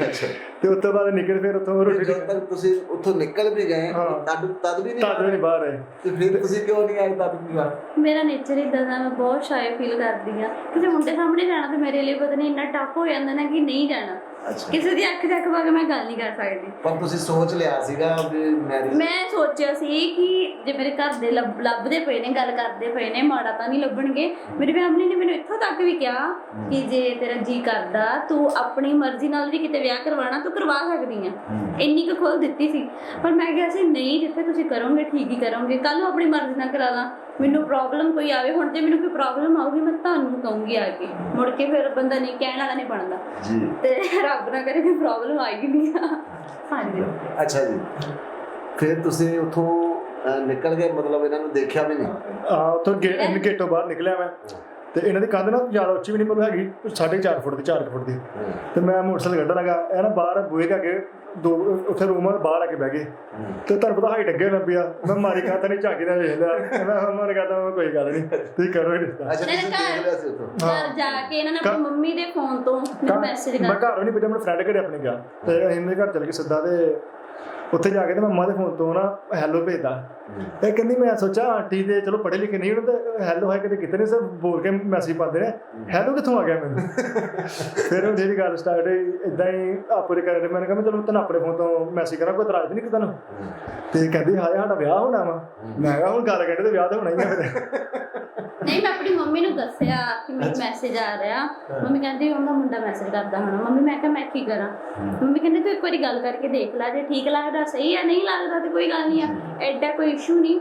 ਅੱਛਾ। ਤੇ ਉਸ ਤੋਂ ਬਾਅਦ ਨਿਕਲ ਫਿਰ ਉੱਥੋਂ ਰੋਟੀ ਜਦੋਂ ਤੱਕ ਤੁਸੀਂ ਉੱਥੋਂ ਨਿਕਲ ਵੀ ਗਏ ਹਾਂ। ਤਦ ਤਦ ਵੀ ਨਹੀਂ ਤਾਂ ਨਹੀਂ ਬਾਹਰ ਆਏ। ਤੇ ਫਿਰ ਤੁਸੀਂ ਕਿਉਂ ਨਹੀਂ ਆਏ ਤਦ ਵੀ ਬਾਹਰ? ਮੇਰਾ ਨੇਚਰ ਇਦਾਂ ਦਾ ਮੈਂ ਬਹੁਤ ਸ਼ਾਇ ਫੀਲ ਕਰਦੀ ਆ। ਕਿਸੇ ਮੁੰਡੇ ਸਾਹਮਣੇ ਜਾਣਾ ਤੇ ਮੇਰੇ ਲਈ ਪਤਾ ਨਹੀਂ ਇੰਨਾ ਟਫ ਹੋ ਜਾਂਦਾ ਨਾ ਕਿ ਨਹੀਂ ਜਾਣਾ ਅੱਛਾ। ਕਿਸੇ ਦੀ ਅੱਖ ਤੱਕ ਕੇ ਮੈਂ ਗੱਲ ਨਹੀਂ ਕਰ ਸਕਦੀ। ਪਰ ਤੁਸੀਂ ਸੋਚ ਲਿਆ ਸੀਗਾ ਵੀ ਮੈਰਿਜ ਮੈਂ ਸੋਚਿਆ ਸੀ ਕਿ ਜੇ ਮੇਰੇ ਘਰ ਦੇ ਲੱਭ- ਲੱਭਦੇ ਪਏ ਨੇ ਗੱਲ ਕਰਦੇ ਪਏ ਨੇ ਮਾੜਾ ਤਾਂ ਨਹੀਂ ਲੱਭਣਗੇ। ਮੇਰੀ ਫੈਮਿਲੀ ਨੇ ਮੈਨੂੰ ਇੱਥੋਂ ਤੱਕ ਵੀ ਕਿਹਾ ਕਿ ਜੇ ਤੇਰਾ ਜੀ ਕਰਦਾ ਤੂੰ ਆਪਣੀ ਮਰਜ਼ੀ ਨਾਲ ਵੀ ਕਿਤੇ ਵਿਆਹ ਕਰਵਾਉਣਾ ਤੂੰ ਕਰਵਾ ਸਕਦੀ ਆ। ਇੰਨੀ ਕੁ ਖੋਲ ਦਿੱਤੀ ਸੀ। ਪਰ ਮੈਂ ਕਿਹਾ ਸੀ ਨਹੀਂ ਜਿੱਥੇ ਤੁਸੀਂ ਕਰੋਗੇ ਠੀਕ ਹੀ ਕਰੋਗੇ। ਕੱਲ ਨੂੰ ਆਪਣੀ ਮਰਜ਼ੀ ਨਾਲ ਕਰਾ ਲਾਂ। ਮੈਨੂੰ ਪ੍ਰੋਬਲਮ ਕੋਈ ਆਵੇ ਹੁਣ ਜੇ ਮੈਨੂੰ ਕੋਈ ਪ੍ਰੋਬਲਮ ਆਊਗੀ ਮੈਂ ਤੁਹਾਨੂੰ ਕਹੂੰਗੀ ਆ ਕੇ। ਮੁੜ ਕੇ ਫਿਰ ਬੰਦਾ ਨਹੀਂ ਕਹਿਣ ਵਾਲਾ ਨਹੀਂ ਬਣਦਾ। ਜੀ। ਤੇ ਰੱਬ ਨਾ ਕਰੇ ਕੋਈ ਪ੍ਰੋਬਲਮ ਆਏਗੀ ਨਹੀਂ। ਹਾਂਜੀ। ਅੱਛਾ ਜੀ। ਫਿਰ ਤੁਸੀਂ ਉੱਥੋਂ ਅਹ, ਨਿਕਲ ਗਏ ਮਤਲਬ ਇਹਨਾਂ ਨੂੰ ਦੇਖਿਆ ਵੀ ਨਹੀਂ? ਆ ਉੱਥੋਂ ਗੇਟੋਂ ਬਾਹਰ ਨਿਕਲਿਆ ਮੈਂ। ਤੇ ਇਹਨਾਂ ਦੀ ਕੰਧ ਨਾ ਜ਼ਿਆਦਾ ਉੱਚੀ ਵੀ ਨਹੀਂ ਮਤਲਬ ਹੈਗੀ 4.5 ਫੁੱਟ ਦੀ 4 ਫੁੱਟ ਦੀ। ਤੇ ਮੈਂ ਮੋਟਰਸਾਈਕਲ ਕੱਢਣ ਲੱਗਾ ਇਹ ਨਾ ਬਾਹਰ ਬੂਹੇ ਕੇ ਅੱਗੇ ਦੋ ਉੱਥੇ ਰੂਮ ਆ ਬਾਹਰ ਆ ਕੇ ਬਹਿ ਗਏ। ਤੇ ਤੁਹਾਨੂੰ ਪਤਾ ਹਾਈਟ ਅੱਗੇ ਲੰਬੀ ਆ। ਮੈਂ ਮਾਰੀ ਖਾਤਾ ਨਹੀਂ ਝਾਕੀ ਦਾ ਵੇਖ ਲਿਆ। ਮੈਂ ਹਮਾਰ ਕਹਤਾ ਮੈਂ ਕੋਈ ਗੱਲ ਨਹੀਂ ਤੁਸੀਂ ਕਰੋ ਇਹ ਰਿਸ਼ਤਾ। ਅੱਛਾ ਨਹੀਂ, ਤੁਸੀਂ ਘਰ- ਦੇਖ ਲਿਆ ਸੀ ਉੱਥੋਂ? ਘਰ ਜਾ ਕੇ ਇਹਨਾਂ ਨੇ ਆਪਣੀ ਮੰਮੀ ਦੇ ਫੋਨ ਤੋਂ ਮੈਨੂੰ ਮੈਸੇਜ ਮੈਂ ਕਰ ਘਰ ਨਹੀਂ ਪੁੱਛਿਆ ਮੇਰੇ ਫਰੈਂਡ ਘਰੇ ਆਪਣੇ ਗਿਆ। ਤੇ ਅਸੀਂ ਮੇਰੇ ਘਰ ਚਲੇ ਗਏ ਸਿੱਧਾ ਤੇ ਉੱਥੇ ਜਾ ਕੇ ਤੇ ਮੰਮਾ ਦੇ ਫੋਨ ਤੋਂ ਨਾ ਹੈਲੋ ਭੇਜਦਾ ਇਹ ਕਹਿੰਦੀ ਮੈਂ ਸੋਚਿਆ ਆਂਟੀ ਦੇ ਚਲੋ ਪੜ੍ਹੇ ਲਿਖੇ ਨਹੀਂ ਉਹਨਾਂ ਤਾਂ ਹੈਲੋ ਹੈ ਕਿਤੇ ਕਿਤੇ ਨਹੀਂ ਸਰ ਬੋਲ ਕੇ ਮੈਸੇਜ ਪਾਉਂਦੇ ਨੇ ਹੈਲੋ ਕਿੱਥੋਂ ਆ ਗਿਆ ਮੈਨੂੰ? ਫਿਰ ਉਹ ਜਿਹੜੀ ਗੱਲ ਸਟਾਰਟ ਹੋਈ ਇਦਾਂ ਹੀ ਆਪਰੇ ਕਰਨ ਮੈਂ ਕਿਹਾ ਮੈਂ ਚਲੋ ਤੈਨੂੰ ਆਪਣੇ ਫੋਨ ਤੋਂ ਮੈਸੇਜ ਕਰਾਂ ਕੋਈ ਇਤਰਾਜ਼ ਨਹੀਂ ਕਿ ਤੇ ਕਹਿੰਦੀ ਹਾਏ ਸਾਡਾ ਵਿਆਹ ਹੋਣਾ ਵਾ। ਮੈਂ ਕਿਹਾ ਹੁਣ ਗੱਲ ਕਹਿੰਦੇ ਤੇ ਵਿਆਹ ਤਾਂ ਹੋਣਾ ਹੀ ਆ ਫਿਰ। ਨਹੀਂ ਮੈਂ ਆਪਣੀ ਮੰਮੀ ਨੂੰ ਦੱਸਿਆ ਕਿ ਮੈਨੂੰ ਮੈਸੇਜ ਆ ਰਿਹਾ। ਮੰਮੀ ਕਹਿੰਦੀ ਉਹਦਾ ਮੁੰਡਾ ਮੈਸੇਜ ਕਰਦਾ ਹੋਣਾ। ਮੰਮੀ ਮੈਂ ਕਿਹਾ ਮੈਂ ਕੀ ਕਰਾਂ? ਮੰਮੀ ਕਹਿੰਦੇ ਤੂੰ ਇੱਕ ਵਾਰੀ ਗੱਲ ਕਰਕੇ ਦੇਖ ਲੈ ਜੇ ਠੀਕ ਲੱਗਦਾ ਸਹੀ ਆ ਨਹੀਂ ਲੱਗਦਾ ਤੇ ਕੋਈ ਗੱਲ ਨਹੀਂ ਆ। ਐਡਾ ਕੋਈ ਇਸ਼ੂ ਨਹੀਂ।